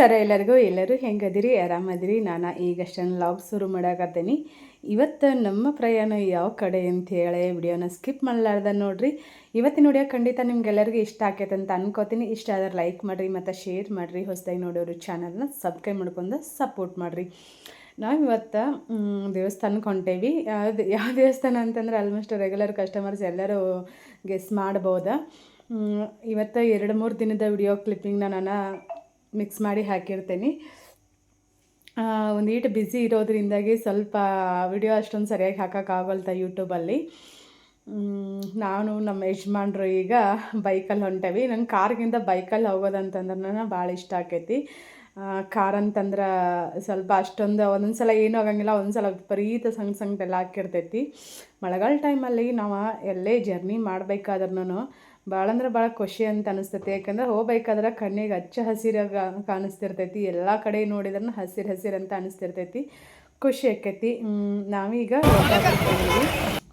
ನಮಸ್ಕಾರ ಎಲ್ಲರಿಗೂ. ಎಲ್ಲರೂ ಹೆಂಗದಿರಿ? ಆರಾಮದಿರಿ? ನಾನು ಈಗಷ್ಟೇ ಲಾಗ್ ಶುರು ಮಾಡಾಕತ್ತೀನಿ. ಇವತ್ತು ನಮ್ಮ ಪ್ರಯಾಣ ಯಾವ ಕಡೆ ಅಂತ ಹೇಳಿ ವಿಡಿಯೋನ ಸ್ಕಿಪ್ ಮಾಡಲಾರ್ದ ನೋಡ್ರಿ. ಇವತ್ತಿನ ವಿಡಿಯೋ ಖಂಡಿತ ನಿಮ್ಗೆಲ್ಲರಿಗೂ ಇಷ್ಟ ಆಕೈತೆ ಅಂತ ಅನ್ಕೋತೀನಿ. ಇಷ್ಟ ಆದ್ರೆ ಲೈಕ್ ಮಾಡಿರಿ ಮತ್ತು ಶೇರ್ ಮಾಡಿರಿ. ಹೊಸದಾಗಿ ನೋಡೋರು ಚಾನಲ್ನ ಸಬ್ಸ್ಕ್ರೈಬ್ ಮಾಡ್ಕೊಂಡು ಸಪೋರ್ಟ್ ಮಾಡಿರಿ. ನಾವು ಇವತ್ತು ದೇವಸ್ಥಾನಕ್ಕೆ ಹೊಂಟೇವಿ. ಯಾವ್ದು, ಯಾವ ದೇವಸ್ಥಾನ ಅಂತಂದ್ರೆ ಆಲ್ಮೋಸ್ಟ್ ರೆಗ್ಯುಲರ್ ಕಸ್ಟಮರ್ಸ್ ಎಲ್ಲರೂ ಗೆಸ್ ಮಾಡ್ಬೋದಾ. ಇವತ್ತು ಎರಡು ಮೂರು ದಿನದ ವಿಡಿಯೋ ಕ್ಲಿಪ್ಪಿಂಗ್ನ ನಾನು ಮಿಕ್ಸ್ ಮಾಡಿ ಹಾಕಿರ್ತೀನಿ. ಒಂದು ಈಟ್ ಬ್ಯುಸಿ ಇರೋದ್ರಿಂದಾಗಿ ಸ್ವಲ್ಪ ವಿಡಿಯೋ ಅಷ್ಟೊಂದು ಸರಿಯಾಗಿ ಹಾಕೋಕ್ಕಾಗಲ್ತ ಯೂಟ್ಯೂಬಲ್ಲಿ ನಾನು ನಮ್ಮ ಯಜಮಾನ್ರು ಈಗ ಬೈಕಲ್ಲಿ ಹೊಂಟೇವಿ. ನಂಗೆ ಕಾರ್ಗಿಂತ ಬೈಕಲ್ಲಿ ಹೋಗೋದಂತಂದ್ರೆ ಭಾಳ ಇಷ್ಟ ಆಕೈತಿ. ಕಾರ್ ಅಂತಂದ್ರೆ ಸ್ವಲ್ಪ ಅಷ್ಟೊಂದು ಒಂದೊಂದು ಸಲ ಏನೂ ಆಗಂಗಿಲ್ಲ ಒಂದೊಂದು ಸಲ ವಿಪರೀತ ಸಣ್ಣ ಸಣ್ಣದೆಲ್ಲ ಹಾಕಿರ್ತೈತಿ. ಮಳೆಗಾಲ ಟೈಮಲ್ಲಿ ನಾವು ಎಲ್ಲೇ ಜರ್ನಿ ಮಾಡಬೇಕಾದ್ರೂ ಭಾಳ ಅಂದ್ರೆ ಭಾಳ ಖುಷಿ ಅಂತ ಅನಿಸ್ತೈತಿ. ಯಾಕಂದ್ರೆ ಹೋಗ್ಬೇಕಾದ್ರೆ ಕಣ್ಣಿಗೆ ಹಚ್ಚ ಹಸಿರಾಗ ಕಾಣಿಸ್ತಿರ್ತೈತಿ. ಎಲ್ಲ ಕಡೆ ನೋಡಿದ್ರೂ ಹಸಿರು ಹಸಿರು ಅಂತ ಅನಿಸ್ತಿರ್ತೈತಿ ಖುಷಿ ಆಕೈತಿ ನಾವೀಗ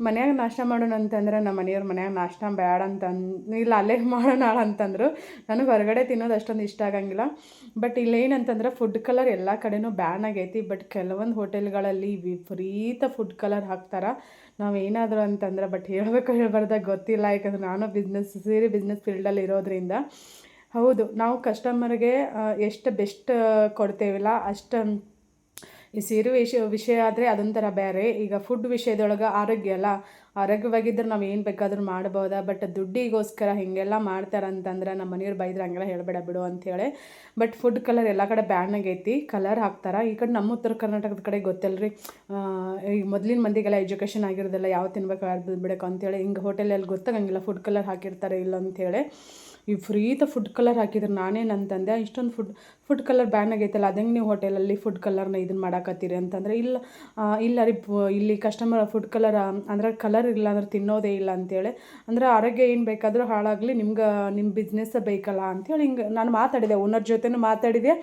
ಮನ್ಯಾಗ ನಾಷ್ಟ ಮಾಡೋಣ ಅಂತಂದ್ರೆ ನಮ್ಮ ಮನೆಯವ್ರ ಮನ್ಯಾಗ ನಾಷ್ಟ ಬೇಡ ಅಂತ ಇಲ್ಲ ಅಲ್ಲೇ ಮಾಡೋಣ ಅಂತಂದ್ರು. ನನಗೆ ಹೊರಗಡೆ ತಿನ್ನೋದು ಅಷ್ಟೊಂದು ಇಷ್ಟ ಆಗಂಗಿಲ್ಲ. ಬಟ್ ಇಲ್ಲೇನಂತಂದ್ರೆ ಫುಡ್ ಕಲರ್ ಎಲ್ಲ ಕಡೆನೂ ಬ್ಯಾನ್ ಆಗೈತಿ. ಬಟ್ ಕೆಲವೊಂದು ಹೋಟೆಲ್ಗಳಲ್ಲಿ ವಿಪರೀತ ಫುಡ್ ಕಲರ್ ಹಾಕ್ತಾರೆ. ನಾವು ಏನಾದರೂ ಅಂತಂದ್ರೆ ಬಟ್ ಹೇಳಬೇಕು ಹೇಳ್ಬಾರ್ದಾಗ ಗೊತ್ತಿಲ್ಲ. ಯಾಕಂದ್ರೆ ನಾನು ಬಿಸ್ನೆಸ್ ಸೇರಿ ಬಿಸ್ನೆಸ್ ಫೀಲ್ಡಲ್ಲಿ ಇರೋದ್ರಿಂದ ಹೌದು, ನಾವು ಕಸ್ಟಮರ್ಗೆ ಎಷ್ಟು ಬೆಸ್ಟ್ ಕೊಡ್ತೇವಲ್ಲ ಅಷ್ಟು ಈ ಸೀರೆ ವಿಷಯ ವಿಷಯ ಆದರೆ ಅದೊಂಥರ ಬೇರೆ. ಈಗ ಫುಡ್ ವಿಷಯದೊಳಗೆ ಆರೋಗ್ಯ ಅಲ್ಲ. ಆರೋಗ್ಯವಾಗಿದ್ದರೆ ನಾವು ಏನು ಬೇಕಾದರೂ ಮಾಡ್ಬೋದಾ? ಬಟ್ ದುಡ್ಡಿಗೋಸ್ಕರ ಹೀಗೆಲ್ಲ ಮಾಡ್ತಾರಂತಂದ್ರೆ ನಮ್ಮ ಮನೆಯವ್ರು ಬೈದ್ರೆ ಹಂಗೆಲ್ಲ ಹೇಳಬೇಡ ಬಿಡು ಅಂಥೇಳಿ ಬಟ್ ಫುಡ್ ಕಲರ್ ಎಲ್ಲ ಕಡೆ ಬ್ಯಾನ್ ಆಗೈತಿ. ಕಲರ್ ಹಾಕ್ತಾರೆ. ಈ ಕಡೆ ನಮ್ಮ ಉತ್ತರ ಕರ್ನಾಟಕದ ಕಡೆ ಗೊತ್ತಲ್ರಿ. ರೀ ಈ ಮೊದಲಿನ ಮಂದಿಗೆಲ್ಲ ಎಜುಕೇಷನ್ ಆಗಿರೋದಿಲ್ಲ ಯಾವ ತಿನ್ಬೇಕು ಬಿಡಬೇಕು ಅಂತೇಳಿ ಹಿಂಗೆ ಹೋಟೆಲಲ್ಲಿ ಗೊತ್ತಾಗಂಗಿಲ್ಲ ಫುಡ್ ಕಲರ್ ಹಾಕಿರ್ತಾರೆ ಇಲ್ಲ ಅಂಥೇಳಿ ಈ ಫ್ರೀತ ಫುಡ್ ಕಲರ್ ಹಾಕಿದ್ರೆ ನಾನೇನು ಅಂತಂದೆ, ಇಷ್ಟೊಂದು ಫುಡ್ ಫುಡ್ ಕಲರ್ ಬ್ಯಾನ್ ಆಗೈತಲ್ಲ, ಅದಂಗೆ ನೀವು ಹೋಟೆಲಲ್ಲಿ ಫುಡ್ ಕಲರ್ನ ಇದನ್ನು ಮಾಡಾಕತ್ತೀರಿ ಅಂತಂದರೆ ಇಲ್ಲ ಇಲ್ಲ ರೀ ಇಲ್ಲಿ ಕಸ್ಟಮರ್ ಫುಡ್ ಕಲರ್ ಅಂದ್ರೆ ಕಲರ್ ಇಲ್ಲ ಅಂದ್ರೆ ತಿನ್ನೋದೇ ಇಲ್ಲ ಅಂತೇಳಿ, ಅಂದ್ರೆ ಆರೋಗ್ಯ ಏನು ಬೇಕಾದರೂ ಹಾಳಾಗಲಿ, ನಿಮ್ಗೆ ನಿಮ್ಮ ಬಿಸ್ನೆಸ್ ಬೇಕಲ್ಲ ಅಂತೇಳಿ ಹಿಂಗೆ ನಾನು ಮಾತಾಡಿದೆ ಓನರ್ ಜೊತೆನೂ ಮಾತಾಡಿದೆ,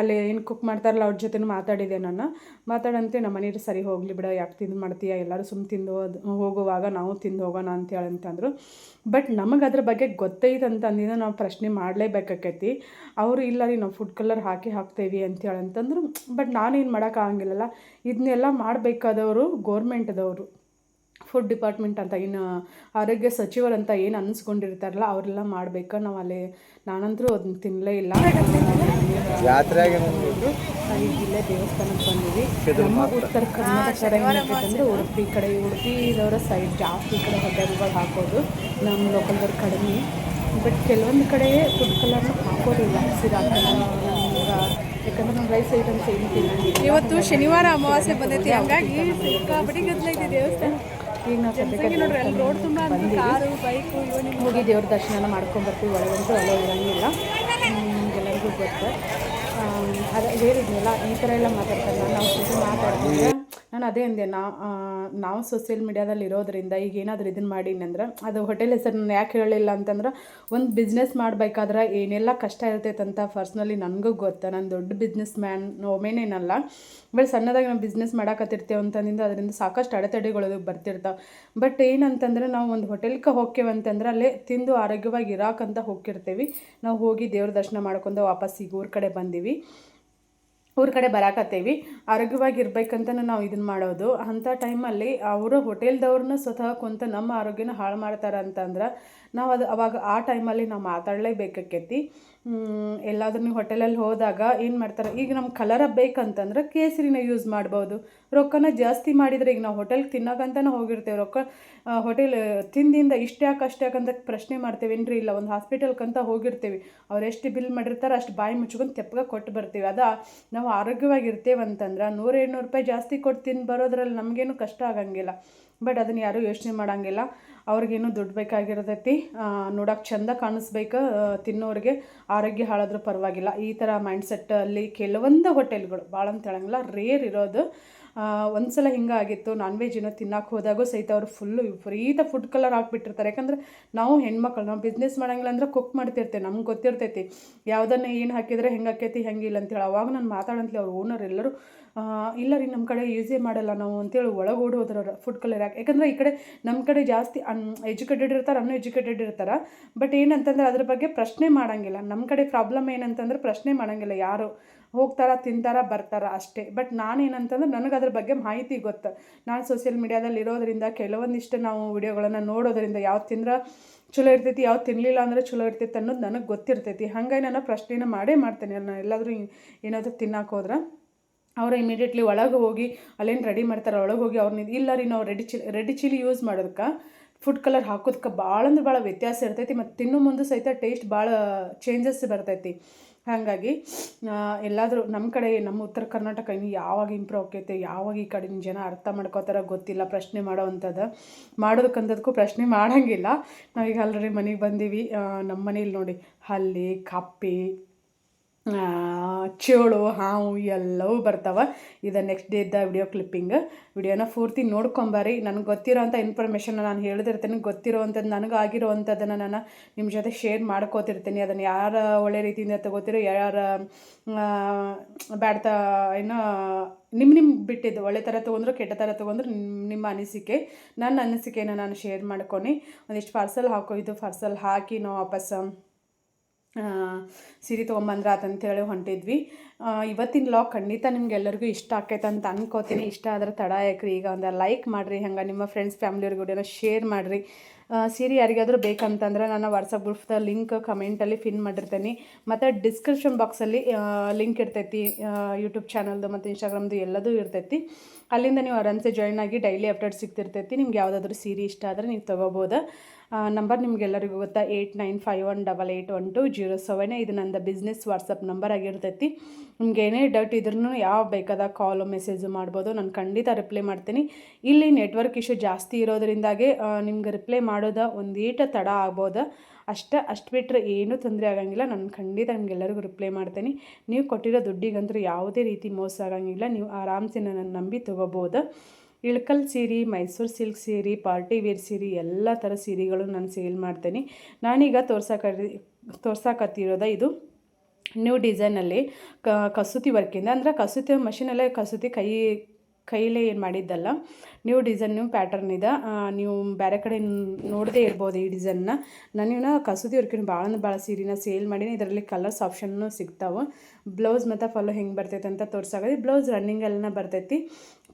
ಅಲ್ಲಿ ಏನು ಕುಕ್ ಮಾಡ್ತಾರಲ್ಲ ಅವ್ರ ಜೊತೆನೂ ಮಾತಾಡಿದೆ ನಾನು. ಮಾತಾಡಂತೆ, ನಮ್ಮ ಮನೇಲಿ ಸರಿ ಹೋಗಲಿ ಬಿಡ, ಯಾಕೆ ತಿಂದು ಮಾಡ್ತೀಯ, ಎಲ್ಲರೂ ಸುಮ್ಮನೆ ತಿಂದು ಹೋಗುವಾಗ ನಾವು ತಿಂದು ಹೋಗೋಣ ಅಂತೇಳಿ ಅಂತಂದರು. ಬಟ್ ನಮಗೆ ಅದ್ರ ಬಗ್ಗೆ ಗೊತ್ತೈತೆ ನಾವು ಪ್ರಶ್ನೆ ಮಾಡಲೇಬೇಕಾಕೈತಿ. ಅವರು ಇಲ್ಲ ರೀ, ನಾವು ಫುಡ್ ಕಲರ್ ಹಾಕಿ ಹಾಕ್ತೇವೆ ಅಂತೇಳಿ ಅಂತಂದ್ರು ಬಟ್ ನಾನೇನು ಮಾಡೋಕ್ಕಾಗಂಗಿಲ್ಲಲ್ಲ ಇದನ್ನೆಲ್ಲ ಮಾಡಬೇಕಾದವರು ಗೋರ್ಮೆಂಟ್ದವರು. ಫುಡ್ ಡಿಪಾರ್ಟ್ಮೆಂಟ್ ಅಂತ ಇನ್ನು ಆರೋಗ್ಯ ಸಚಿವರು ಅಂತ ಏನು ಅನ್ಸ್ಕೊಂಡಿರ್ತಾರಲ್ಲ ಅವರೆಲ್ಲ ಮಾಡಬೇಕು ನಾವು ಅಲ್ಲಿ ನಾನಂತರೂ ಅದನ್ನ ತಿನ್ನಲೇ ಇಲ್ಲ. ಇಲ್ಲೇ ದೇವಸ್ಥಾನಕ್ಕೆ ಬಂದಿವಿ. ನಮ್ಮ ಉತ್ತರ ಕರ್ನಾಟಕ ಉಡುಪಿ ಕಡೆ ಉಡುಪಿ ಇರೋರ ಸೈಡ್ ಜಾಸ್ತಿ ಕಡೆ ಹೋಟೆಲ್ಗಳು ಹಾಕೋದು. ನಮ್ಮ ಲೋಕಲ್ದವ್ರು ಕಡಿಮೆ. ಬಟ್ ಕೆಲವೊಂದು ಕಡೆ ಫುಡ್ ಕಲರ್ನ ಹಾಕೋದಿಲ್ಲ. ಹಸಿರು ಯಾಕಂದ್ರೆ ನಮ್ಮ ರೈಸ್ ಐಟಮ್ಸ್ ಏನು ತಿನ್ನಂಗಿಲ್ಲ ಇವತ್ತು ಶನಿವಾರ ಅಮಾವಾಸ್ಯೆ ಬಂದೈತಿ ಹಂಗಾಗಿ ಸಿಕ್ಕಾಪಟ್ಟಿ ಗದ್ದಲೈತಿ ದೇವಸ್ಥಾನ. ಈಗ ನಾವು ಸದ್ಯಕ್ಕೆ ನೋಡ್ರಿ ಅಲ್ಲಿ ರೋಡ್ ತುಂಬಾ ಅಂದ್ರೆ ಕಾರು ಬೈಕು ಇವನಿ ಹೋಗಿ ದೇವ್ರ ದರ್ಶನ ಮಾಡ್ಕೊಂಡ್ಬರ್ತೀವಿ ಒಳಗಂತೂ ಅಲ್ಲೋ ಇರಂಗಿಲ್ಲ. ಎಲ್ಲರಿಗೂ ಗೊತ್ತು. ಅದೇ ಹೇಳಿದ್ನಲ್ಲ ಈ ಥರ ಎಲ್ಲ ಮಾತಾಡ್ತಾರಲ್ಲ ನಾವು ಮಾತಾಡ್ತೀವಿ ನಾನು ಅದೇ ಅಂದೆ, ನಾ ನಾವು ಸೋಷಿಯಲ್ ಮೀಡ್ಯಾದಲ್ಲಿ ಇರೋದ್ರಿಂದ ಈಗ ಏನಾದರೂ ಇದನ್ನು ಮಾಡೀನಿ ಅಂದ್ರೆ ಅದು ಹೋಟೆಲ್ ಹೆಸರನ್ನ ಯಾಕೆ ಹೇಳಲಿಲ್ಲ ಅಂತಂದ್ರೆ ಒಂದು ಬಿಸ್ನೆಸ್ ಮಾಡಬೇಕಾದ್ರೆ ಏನೆಲ್ಲ ಕಷ್ಟ ಇರ್ತೈತೆ ಅಂತ ಪರ್ಸ್ನಲಿ ನನಗೂ ಗೊತ್ತು. ನಾನು ದೊಡ್ಡ ಬಿಸ್ನೆಸ್ ಮ್ಯಾನ್ ಒಮೇನೇನಲ್ಲ ಬಟ್ ಸಣ್ಣದಾಗಿ ನಾವು ಬಿಸ್ನೆಸ್ ಮಾಡಾಕತ್ತಿರ್ತೇವೆ ಅಂತಂದಿಂದ ಅದರಿಂದ ಸಾಕಷ್ಟು ಅಡೆತಡೆಗಳು ಬರ್ತಿರ್ತಾವೆ. ಬಟ್ ಏನಂತಂದ್ರೆ ನಾವು ಒಂದು ಹೋಟೆಲ್ಗೆ ಹೋಗ್ತೇವೆ ಅಂತಂದ್ರೆ ಅಲ್ಲೇ ತಿಂದು ಆರೋಗ್ಯವಾಗಿ ಇರಾಕಂತ ಹೋಗಿರ್ತೀವಿ ನಾವು ಹೋಗಿ ದೇವ್ರ ದರ್ಶನ ಮಾಡ್ಕೊಂಡು ವಾಪಸ್ ಈಗ ಊರ ಕಡೆ ಬಂದೀವಿ. ಊರ ಕಡೆ ಬರಾಕತ್ತೇವಿ. ಆರೋಗ್ಯವಾಗಿ ಇರ್ಬೇಕಂತನೂ ನಾವು ಇದನ್ನ ಮಾಡೋದು. ಅಂಥ ಟೈಮಲ್ಲಿ ಅವರು ಹೋಟೆಲ್ದವ್ರನ್ನ ಸ್ವತಃ ಕುಂತ ನಮ್ಮ ಆರೋಗ್ಯನ ಹಾಳು ಮಾಡ್ತಾರೆ ಅಂತಂದ್ರೆ ನಾವು ಅದು ಅವಾಗ ಆ ಟೈಮಲ್ಲಿ ನಾವು ಮಾತಾಡಲೇಬೇಕಾಕೈತಿ ಎಲ್ಲಾದ್ರೂ ನೀವು ಹೋಟೆಲಲ್ಲಿ ಹೋದಾಗ ಏನು ಮಾಡ್ತಾರೆ? ಈಗ ನಮ್ಗೆ ಕಲರ ಬೇಕಂತಂದ್ರೆ ಕೇಸರಿನ ಯೂಸ್ ಮಾಡ್ಬೋದು. ರೊಕ್ಕನ ಜಾಸ್ತಿ ಮಾಡಿದರೆ ಈಗ ನಾವು ಹೋಟೆಲ್ಗೆ ತಿನ್ನೋಕಂತನೇ ಹೋಗಿರ್ತೇವೆ. ರೊಕ್ಕ ಹೋಟೆಲ್ ತಿಂದಿಂದ ಇಷ್ಟು ಯಾಕೆ ಅಷ್ಟು ಯಾಕಂತ ಪ್ರಶ್ನೆ ಮಾಡ್ತೇವೇನ್ರಿ ಇಲ್ಲ, ಒಂದು ಹಾಸ್ಪಿಟಲ್ಕಂತ ಹೋಗಿರ್ತೀವಿ. ಅವ್ರು ಎಷ್ಟು ಬಿಲ್ ಮಾಡಿರ್ತಾರೆ ಅಷ್ಟು ಬಾಯಿ ಮುಚ್ಕೊಂಡು ತೆಪ್ಪಗೆ ಕೊಟ್ಟು ಬರ್ತೀವಿ. ಅದ ನಾವು ಆರೋಗ್ಯವಾಗಿರ್ತೇವಂತಂದ್ರೆ ನೂರು ಎರಡುನೂರು ರೂಪಾಯಿ ಜಾಸ್ತಿ ಕೊಟ್ಟು ತಿಂದು ಬರೋದ್ರಲ್ಲಿ ನಮಗೇನು ಕಷ್ಟ ಆಗಂಗಿಲ್ಲ. ಬಟ್ ಅದನ್ನು ಯಾರೂ ಯೋಚನೆ ಮಾಡಂಗಿಲ್ಲ. ಅವ್ರಿಗೇನು ದುಡ್ಡು ಬೇಕಾಗಿರ್ತೈತಿ ನೋಡೋಕೆ ಚಂದ ಕಾಣಿಸ್ಬೇಕು ತಿನ್ನೋರಿಗೆ ಆರೋಗ್ಯ ಹಾಳಾದ್ರೂ ಪರವಾಗಿಲ್ಲ. ಈ ಥರ ಮೈಂಡ್ಸೆಟ್ಟಲ್ಲಿ ಕೆಲವೊಂದು ಹೋಟೆಲ್ಗಳು ಭಾಳ ಅಂತ ಹೇಳಂಗಿಲ್ಲ ರೇರ್ ಇರೋದು. ಒಂದು ಸಲ ಹಿಂಗೆ ಆಗಿತ್ತು ನಾನ್ ವೆಜ್ ಏನೋ ತಿನ್ನಕ್ಕೆ ಹೋದಾಗೂ ಸಹಿತ ಅವರು ಫುಲ್ಲು ವಿಪರೀತ ಫುಡ್ ಕಲರ್ ಹಾಕ್ಬಿಟ್ಟಿರ್ತಾರೆ. ಯಾಕಂದ್ರೆ ನಾವು ಹೆಣ್ಮಕ್ಳು, ನಾವು ಬಿಸ್ನೆಸ್ ಮಾಡಂಗಿಲ್ಲ ಅಂದ್ರೆ ಕುಕ್ ಮಾಡ್ತಿರ್ತೇವೆ, ನಮ್ಗೆ ಗೊತ್ತಿರ್ತೈತಿ. ಯಾವುದನ್ನು ಏನು ಹಾಕಿದ್ರೆ ಹೆಂಗೆ ಆಕೈತಿ ಹೆಂಗಿಲ್ಲ ಅಂತೇಳಿ ಅವಾಗ ನಾನು ಮಾತಾಡಂತಲೇ ಅವ್ರು ಓನರ್ ಎಲ್ಲರೂ ಇಲ್ಲ ರೀ ನಮ್ಮ ಕಡೆ ಯೂಸೇ ಮಾಡಲ್ಲ ನಾವು ಅಂತೇಳಿ ಒಳಗೆ ಹೋದ್ರ ಫುಡ್ ಕಲರ್ ಯಾಕೆ ಯಾಕಂದ್ರೆ ಈ ಕಡೆ ನಮ್ಮ ಕಡೆ ಜಾಸ್ತಿ ಅನ್ ಎಜುಕೇಟೆಡ್ ಇರ್ತಾರೆ ಅನ್ಎಜುಕೇಟೆಡ್ ಇರ್ತಾರೆ. ಬಟ್ ಏನಂತಂದ್ರೆ ಅದ್ರ ಬಗ್ಗೆ ಪ್ರಶ್ನೆ ಮಾಡೋಂಗಿಲ್ಲ. ನಮ್ಮ ಕಡೆ ಪ್ರಾಬ್ಲಮ್ ಏನಂತಂದ್ರೆ ಪ್ರಶ್ನೆ ಮಾಡೋಂಗಿಲ್ಲ. ಯಾರು ಹೋಗ್ತಾರ, ತಿಂತಾರ, ಬರ್ತಾರ ಅಷ್ಟೇ. ಬಟ್ ನಾನೇನಂತಂದ್ರೆ ನನಗೆ ಅದ್ರ ಬಗ್ಗೆ ಮಾಹಿತಿ ಗೊತ್ತು. ನಾನು ಸೋಷಿಯಲ್ ಮೀಡ್ಯಾದಲ್ಲಿ ಇರೋದ್ರಿಂದ ಕೆಲವೊಂದಿಷ್ಟು ನಾವು ವಿಡಿಯೋಗಳನ್ನು ನೋಡೋದರಿಂದ ಯಾವ್ದು ತಿಂದ್ರೆ ಚಲೋ ಇರ್ತೈತಿ, ಯಾವ್ದು ತಿನ್ನಲಿಲ್ಲ ಅಂದ್ರೆ ಚಲೋ ಇರ್ತೈತಿ ಅನ್ನೋದು ನನಗೆ ಗೊತ್ತಿರ್ತೈತಿ. ಹಾಗಾಗಿ ನಾನು ಪ್ರಶ್ನೆನ ಮಾಡೇ ಮಾಡ್ತೇನೆ. ನಾನು ಎಲ್ಲಾದರೂ ಏನಾದರೂ ತಿನ್ನಕ್ಕೆ ಹೋದ್ರೆ. ಅವರು ಇಮಿಡಿಯೇಟ್ಲಿ ಒಳಗೆ ಹೋಗಿ ಅಲ್ಲೇನು ರೆಡಿ ಮಾಡ್ತಾರೆ? ಒಳಗೆ ಹೋಗಿ ಅವ್ರನ್ನ ಇಲ್ಲ ರೀ ನಾವು ready chilli ready chilli use ಮಾಡೋದಕ್ಕೆ ಫುಡ್ ಕಲರ್ ಹಾಕೋದಕ್ಕೆ ಭಾಳ ಅಂದ್ರೆ ಭಾಳ ವ್ಯತ್ಯಾಸ ಇರ್ತೈತಿ ಮತ್ತು ತಿನ್ನೋ ಮುಂದೆ ಸಹಿತ ಟೇಸ್ಟ್ ಭಾಳ ಚೇಂಜಸ್ ಬರ್ತೈತಿ. ಹಾಗಾಗಿ ಎಲ್ಲಾದರೂ ನಮ್ಮ ಕಡೆ ನಮ್ಮ ಉತ್ತರ ಕರ್ನಾಟಕ ಇನ್ನು ಯಾವಾಗ ಇಂಪ್ರೂವ್ ಆಕೈತೆ, ಯಾವಾಗ ಈ ಕಡಿನ ಜನ ಅರ್ಥ ಮಾಡ್ಕೋತಾರ ಗೊತ್ತಿಲ್ಲ, ಪ್ರಶ್ನೆ ಮಾಡೋ ಅಂಥದ್ದು ಮಾಡೋದಕ್ಕಂಥದಕ್ಕೂ ಪ್ರಶ್ನೆ ಮಾಡಂಗಿಲ್ಲ. ನಾವೀಗ ಆಲ್ರೆಡಿ ಮನೆಗೆ ಬಂದೀವಿ. ನಮ್ಮ ಮನೇಲಿ ನೋಡಿ ಹಲ್ಲಿ, ಕಪ್ಪಿ ಚೇಳು ಹಾವು ಎಲ್ಲವೂ ಬರ್ತಾವೆ. ಇದು ನೆಕ್ಸ್ಟ್ ಡೇ ಇದ್ದ ವಿಡಿಯೋ ಕ್ಲಿಪ್ಪಿಂಗ್ ವಿಡಿಯೋನ ಪೂರ್ತಿ ನೋಡ್ಕೊಂಬರಿ ನನಗೆ ಗೊತ್ತಿರೋ ಅಂಥ ಇನ್ಫಾರ್ಮೇಷನ್ ನಾನು ಹೇಳ್ದಿರ್ತೇನೆ. ಗೊತ್ತಿರೋ ಅಂಥದ್ದು ನನಗೆ ಆಗಿರೋ ಅಂಥದ್ದನ್ನು ನಾನು ನಿಮ್ಮ ಜೊತೆ ಶೇರ್ ಮಾಡ್ಕೋತಿರ್ತೀನಿ. ಅದನ್ನು ಯಾರ ಒಳ್ಳೆ ರೀತಿಯಿಂದ ತಗೋತಿರೋ ಯಾರ ಬ್ಯಾಡ್ತ ಏನೋ ನಿಮ್ಮ ನಿಮ್ಮ ಬಿಟ್ಟಿದ್ದು ಒಳ್ಳೆ ಥರ ತೊಗೊಂಡ್ರು ಕೆಟ್ಟ ಥರ ತೊಗೊಂಡ್ರು ನಿಮ್ಮ ಅನಿಸಿಕೆ ನನ್ನ ಅನಿಸಿಕೆನ ನಾನು ಶೇರ್ ಮಾಡ್ಕೊನಿ. ಒಂದಿಷ್ಟು ಪಾರ್ಸಲ್ ಹಾಕೋ ಇದು ಪಾರ್ಸಲ್ ಹಾಕಿ ನಾವು ವಾಪಸ್ ಆ, ಸೀರೆ ತೊಗೊಂಬಂದ್ರ ಅಂತೇಳಿ ಹೊಂಟಿದ್ವಿ. ಇವತ್ತಿನ ಲಾಗ್ ಖಂಡಿತ ನಿಮ್ಗೆಲ್ಲರಿಗೂ ಇಷ್ಟ ಆಕೈತೆ ಅಂತ ಅನ್ಕೋತೀನಿ. ಇಷ್ಟ ಆದ್ರೆ ತಡ ಯಾಕ್ರಿ? ಈಗ ಒಂದು ಲೈಕ್ ಮಾಡಿರಿ, ಹಂಗೆ ನಿಮ್ಮ ಫ್ರೆಂಡ್ಸ್ ಫ್ಯಾಮಿಲಿಯವ್ರಿಗೆ ಶೇರ್ ಮಾಡಿರಿ. ಸೀರೆ ಯಾರಿಗಾದರೂ ಬೇಕಂತಂದ್ರೆ ನಾನು ವಾಟ್ಸಪ್ ಗ್ರೂಪ್ದ ಲಿಂಕ್ ಕಮೆಂಟಲ್ಲಿ ಫಿನ್ ಮಾಡಿರ್ತೇನೆ. ಮತ್ತು ಡಿಸ್ಕ್ರಿಪ್ಷನ್ ಬಾಕ್ಸಲ್ಲಿ ಲಿಂಕ್ ಇರ್ತೈತಿ ಯೂಟ್ಯೂಬ್ ಚಾನಲ್ದು ಮತ್ತು ಇನ್ಸ್ಟಾಗ್ರಾಮ್ದು ಎಲ್ಲದೂ ಇರ್ತೈತಿ. ಅಲ್ಲಿಂದ ನೀವು ಆರಾಮ್ಸೆ ಜಾಯ್ನ್ ಆಗಿ ಡೈಲಿ ಅಪ್ಡೇಟ್ ಸಿಗ್ತಿರ್ತೈತಿ. ನಿಮ್ಗೆ ಯಾವುದಾದ್ರೂ ಸೀರೆ ಇಷ್ಟ ಆದರೆ ನೀವು ತೊಗೋಬೋದು. ನಂಬರ್ ನಿಮ್ಗೆಲ್ಲರಿಗೂ ಗೊತ್ತಾ? Eight nine five one double eight one two zero seven ಇದು ನಂದು ಬಿಸ್ನೆಸ್ ವಾಟ್ಸಪ್ ನಂಬರ್ ಆಗಿರ್ತೈತಿ. ನಿಮ್ಗೆ ಏನೇ ಡೌಟ್ ಇದ್ರೂ ಯಾವ ಬೇಕಾದ ಕಾಲು ಮೆಸೇಜು ಮಾಡ್ಬೋದು. ನಾನು ಖಂಡಿತ ರಿಪ್ಲೈ ಮಾಡ್ತೀನಿ. ಇಲ್ಲಿ ನೆಟ್ವರ್ಕ್ ಇಶ್ಯೂ ಜಾಸ್ತಿ ಇರೋದ್ರಿಂದಾಗೆ ನಿಮ್ಗೆ ರಿಪ್ಲೈ ಮಾಡೋದ ಒಂದೀಟ ತಡ ಆಗ್ಬೋದು. ಅಷ್ಟೇ, ಅಷ್ಟು ಬಿಟ್ಟರೆ ಏನೂ ತೊಂದರೆ ಆಗಂಗಿಲ್ಲ. ನಾನು ಖಂಡಿತ ನಿಮ್ಗೆಲ್ಲರಿಗೂ ರಿಪ್ಲೈ ಮಾಡ್ತೀನಿ. ನೀವು ಕೊಟ್ಟಿರೋ ದುಡ್ಡಿಗಂತೂ ಯಾವುದೇ ರೀತಿ ಮೋಸ ಆಗಂಗಿಲ್ಲ. ನೀವು ಆರಾಮ್ಸೆ ನನ್ನನ್ನು ನಂಬಿ ತೊಗೋಬೋದು. ಇಳ್ಕಲ್ ಸೀರೆ, ಮೈಸೂರು ಸಿಲ್ಕ್ ಸೀರೆ, ಪಾರ್ಟಿ ವೇರ್ ಸೀರೆ, ಎಲ್ಲ ಥರ ಸೀರೆಗಳು ನಾನು ಸೇಲ್ ಮಾಡ್ತೀನಿ. ನಾನೀಗ ತೋರ್ಸಕ ತೋರ್ಸಕತ್ತಿರೋದ ಇದು ನ್ಯೂ ಡಿಸೈನಲ್ಲಿ ಕಸೂತಿ ವರ್ಕಿಂದ ಅಂದ್ರೆ ಕಸೂತಿ ಮಷಿನಲ್ಲೇ ಕಸೂತಿ ಕೈ ಕೈಲೇ ಏನು ಮಾಡಿದ್ದಲ್ಲ ನ್ಯೂ ಡಿಸೈನ್ ನ್ಯೂ ಪ್ಯಾಟರ್ನ್ ಇದೆ. ನೀವು ಬೇರೆ ಕಡೆ ನೋಡದೇ ಇರ್ಬೋದು ಈ ಡಿಸೈನ್ನ ನಾನು ಕಸೂತಿ ವರ್ಕಿನ ಭಾಳ ಭಾಳ ಸೀರೆನ ಸೇಲ್ ಮಾಡೀನಿ. ಇದರಲ್ಲಿ ಕಲರ್ಸ್ ಆಪ್ಷನ್ನು ಸಿಗ್ತಾವೆ. ಬ್ಲೌಸ್ ಮತ್ತು ಪಲ್ಲು ಹೆಂಗೆ ಬರ್ತೈತೆ ಅಂತ ತೋರ್ಸಾಗದಿ ಬ್ಲೌಸ್ ರನ್ನಿಂಗ್ ಎಲ್ಲ ಬರ್ತೈತಿ.